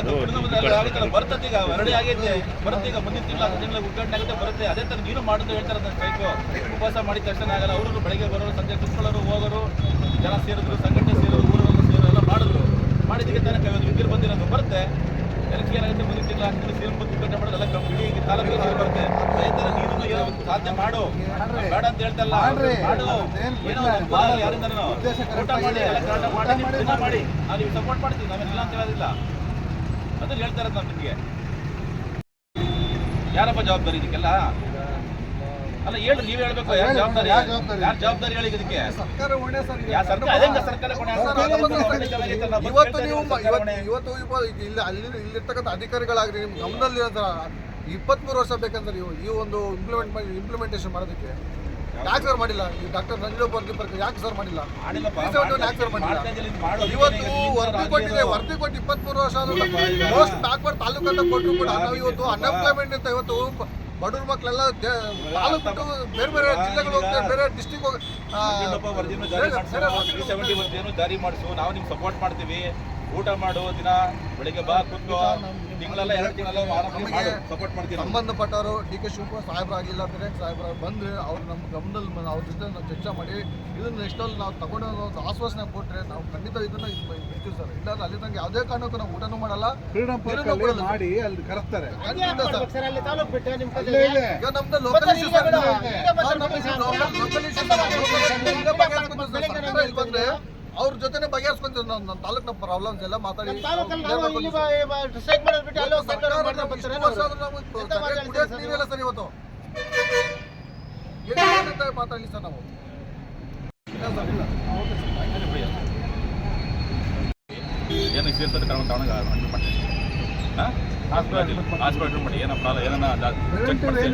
ಆಗುತ್ತಲ್ಲ ಬರ್ತದೆ ಈಗ ರೆಡಿ ಆಗೈತೆ ಬರುತ್ತೆ ಈಗ ಮುಂದಿನ ತಿಂಗಳು ಹತ್ತು ತಿಂಗಳ ಉದ್ಘಾಟನೆ ಬರುತ್ತೆ ಅದೇ ತರ ನೀನು ಮಾಡುದು ಹೇಳ್ತಾರೆ ಅಂತ ಸ್ಟ್ರೈಕು ಉಪವಾಸ ಮಾಡಿದ ತಕ್ಷಣ ಆಗಲ್ಲ ಅವರು ಬೆಳಗ್ಗೆ ಬರೋರು ಸಂಜೆ ಕುತ್ಕೊಳ್ಳೋರು ಹೋಗೋರು ಜನ ಸೇರಿದ್ರು ಸಂಘಟನೆ ಸೇರೋರು ಊರವರು ಸೇರೋರು ಎಲ್ಲ ಮಾಡಿದ್ರು ಮಾಡಿದ್ದಕ್ಕೆ ತಾನೇ ಕೈ ವಿದ್ಯುತ್ ಬಂದಿರೋದು ಬರುತ್ತೆ ಎಲೆಕ್ಷನ್ ಏನಾಗುತ್ತೆ ಮಾಡೋದೆಲ್ಲ ಕಂಪ್ನಿ ತಾಲೂಕು ಬರುತ್ತೆ ರೈತರ ನೀರನ್ನು ನೀನು ಮಾಡು ಬೇಡ ಅಂತ ಹೇಳ್ತಲ್ಲ. ಮಾಡು ಉದ್ದೇಶ ಊಟ ಮಾಡಿ. ಎಲ್ಲ ಮಾಡಿ ನೀವು ಸಪೋರ್ಟ್ ಮಾಡ್ತೀವಿ ನಾವೇನಿಲ್ಲ ಅಂತ ಹೇಳೋದಿಲ್ಲ ಅದನ್ನ ಹೇಳ್ತಾರೆ ನಿಮಗೆ ಯಾರಪ್ಪ ಜವಾಬ್ದಾರಿ ಇದಕ್ಕೆಲ್ಲ ಅಲ್ಲ ಹೇಳಿ ನೀವ್ ಹೇಳ್ಬೇಕು ಯಾರು ಜವಾಬ್ದಾರಿ? ಯಾರು ಜವಾಬ್ದಾರಿ? ಹೇಳಿ ಇದಕ್ಕೆ? ಸರ್ಕಾರ ಹೊಣೆ ಸರ್ ಇದು. ಯಾ ಸರ್ಕಾರ ಅದೇ ಸರ್ಕಾರ ಬಂದು ಇವತ್ತು ನೀವು ಇವತ್ತು ಇವತ್ತು ಇವ- ಇಲ್ಲಿ ಅಲ್ಲಿ ಇಲ್ಲಿರ್ತಕ್ಕಂಥ ಅಧಿಕಾರಿಗಳಾಗ್ರಿ ನಿಮ್ಮ ಗಮನದಲ್ಲಿ ಇಪ್ಪತ್ಮೂರು ವರ್ಷ ಬೇಕಂದ್ರೆ ನೀವು ಈ ಒಂದು ಇಂಪ್ಲಿಮೆಂಟ್ ಮಾಡಿ ಇಂಪ್ಲಿಮೆಂಟೇಷನ್ ಮಾಡೋದಕ್ಕೆ ಯಾಕೆ ಸರ್ ಮಾಡಿಲ್ಲ? ಈ ಡಾಕ್ಟರ್ ನಂಜು ಬರ್ದಿ ಯಾಕೆ ಸರ್ ಮಾಡಿಲ್ಲ? ಯಾಕೆ ಸರ್ ಮಾಡಿಲ್ಲ? ಇವತ್ತು ವರದಿ ಕೊಟ್ಟಿದೆ ವರದಿ ಕೊಟ್ಟು ಇಪ್ಪತ್ಮೂರು ವರ್ಷ ಮೋಸ್ಟ್ ಬ್ಯಾಕ್ವರ್ಡ್ ತಾಲೂಕು ಅಂತ ಕೊಟ್ಟರು ಕೂಡ ನಾವು ಇವತ್ತು ಅನ್ಎಂಪ್ಲಾಯ್ಮೆಂಟ್ ಅಂತ ಇವತ್ತು ಬಡವ್ರ ಮಕ್ಕಳೆಲ್ಲ ತಾಲೂಕು ಬಿಟ್ಟು ಬೇರೆ ಬೇರೆ ಜಿಲ್ಲೆಗಳು ಹೋಗ್ತಾರೆ ಬೇರೆ ಡಿಸ್ಟಿಕ್ ಹೋಗಿ ಜಾರಿ ಮಾಡಿಸು ನಾವು ನಿಮ್ಗೆ ಸಪೋರ್ಟ್ ಮಾಡ್ತೀವಿ. ಊಟ ಮಾಡುವ ದಿನ ಬೆಳಿಗ್ಗೆ ಬಾ ಕೂತ್ಕೋ. ತಿಂಗಳೆಲ್ಲ ಎರಡು ತಿಂಗಳೆಲ್ಲ ಸಪೋರ್ಟ್ ಮಾಡ್ತೀವಿ ಸಂಬಂಧಪಟ್ಟವರು ಡಿ ಕೆ ಶಿವಕುಮಾರ್ ಸಾಹೇಬ್ರು ಆಗಿಲ್ಲ ಅಂದರೆ ಸಾಹೇಬ್ರ ಬಂದ್ರೆ ಅವ್ರು ನಮ್ಮ ಗಮನದಲ್ಲಿ ಅವ್ರ ಜೊತೆ ನಾವು ಚರ್ಚೆ ಮಾಡಿ ಇದನ್ನ ಎಷ್ಟಲ್ಲಿ ನಾವು ತಗೊಂಡು ಒಂದು ಆಶ್ವಾಸನೆ ಕೊಟ್ಟರೆ ನಾವು ಖಂಡಿತ ಇದನ್ನ ಬಿಡ್ತೀವಿ ಸರ್. ಇಲ್ಲಾಂದ್ರೆ ಅಲ್ಲಿ ನಂಗೆ ಯಾವುದೇ ಕಾರಣಕ್ಕೂ ನಾವು ಊಟನೂ ಮಾಡಲ್ಲ. ಮಾಡಿ ಅಲ್ಲಿ ಕರೆಸ್ತಾರೆ. ನಮ್ದು ಲೋಕಲ್ ಮತ್ತೆ ಅವ್ರ ಜೊತೆನೆ ಬಗೆಹರಿಸ್ಕೊಂತೀವಿ ನಮ್ಮ ನಮ್ಮ ತಾಲೂಕಿನ ಪ್ರಾಬ್ಲಮ್ಸ್ ಎಲ್ಲ ಮಾತಾಡಿ. ನೀವೆಲ್ಲ ನಾವು ಸರ್. ಇವತ್ತು? ಮಾತಾಡಲಿ ಸರ್ ನಾವು. ಏನಕ್ಕೆ ಕಾರಣ ತಗೊಂಡಾಗ ಮಾಡ್ತೀನಿ ಹಾಂ? ಹಾಸ್ಪಿಟಲ್ ಮಾಡಿ ಏನೋ ಪ್ರಾಬ್ಲಮ್ ಏನೋ ಚೆಕ್ ಮಾಡಿಸಿ.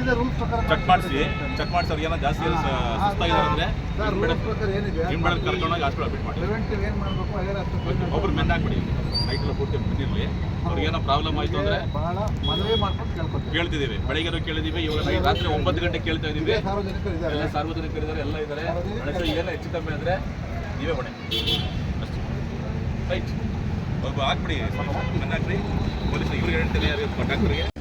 ಚೆಕ್ ಮಾಡಿಸಿ ಚೆಕ್ ಮಾಡಿಸಿ ಅವ್ರಿಗೆ ಏನೋ ಜಾಸ್ತಿ ಸುಸ್ತಾಗಿದ್ದಾರೆ ಅಂದ್ರೆ ಕರ್ಕೊಂಡೋಗಿ ಹಾಸ್ಪಿಟಲ್ ಅಡ್ಮಿಟ್ ಮಾಡಿ. ಒಬ್ರು ಮೆನ್ ಹಾಕ್ಬಿಡಿ ಸೈಕಲ್ ಪೂರ್ತಿ ಬಂದಿರಲಿ ಅವ್ರಿಗೆ ಏನೋ ಪ್ರಾಬ್ಲಮ್ ಆಯಿತು ಅಂದರೆ ಕೇಳ್ತಿದ್ದೀವಿ. ಬೆಳಿಗ್ಗೆ ಕೇಳಿದೀವಿ ಇವಾಗ ನೈಟ್ ರಾತ್ರಿ ಒಂಬತ್ತು ಗಂಟೆ ಕೇಳ್ತಾ ಇದ್ದೀವಿ ಎಲ್ಲ ಸಾರ್ವಜನಿಕರಿದ್ದಾರೆ ಎಲ್ಲ ಇದ್ದಾರೆ. ಏನೋ ಹೆಚ್ಚು ಕಮ್ಮಿ ಅಂದರೆ ನೀವೇ ಹೊಣೆ. ಅಷ್ಟೇ. ರೈಟ್ ಒಬ್ಬ ಹಾಕ್ಬಿಡಿ ನನ್ನ ಹಾಕ್ರಿ ಪೊಲೀಸ್ ಇವ್ರಿಗೆ ಹೇಳ್ತೀನಿ ಯಾರು ಡಾಕ್ಟ್ರಿಗೆ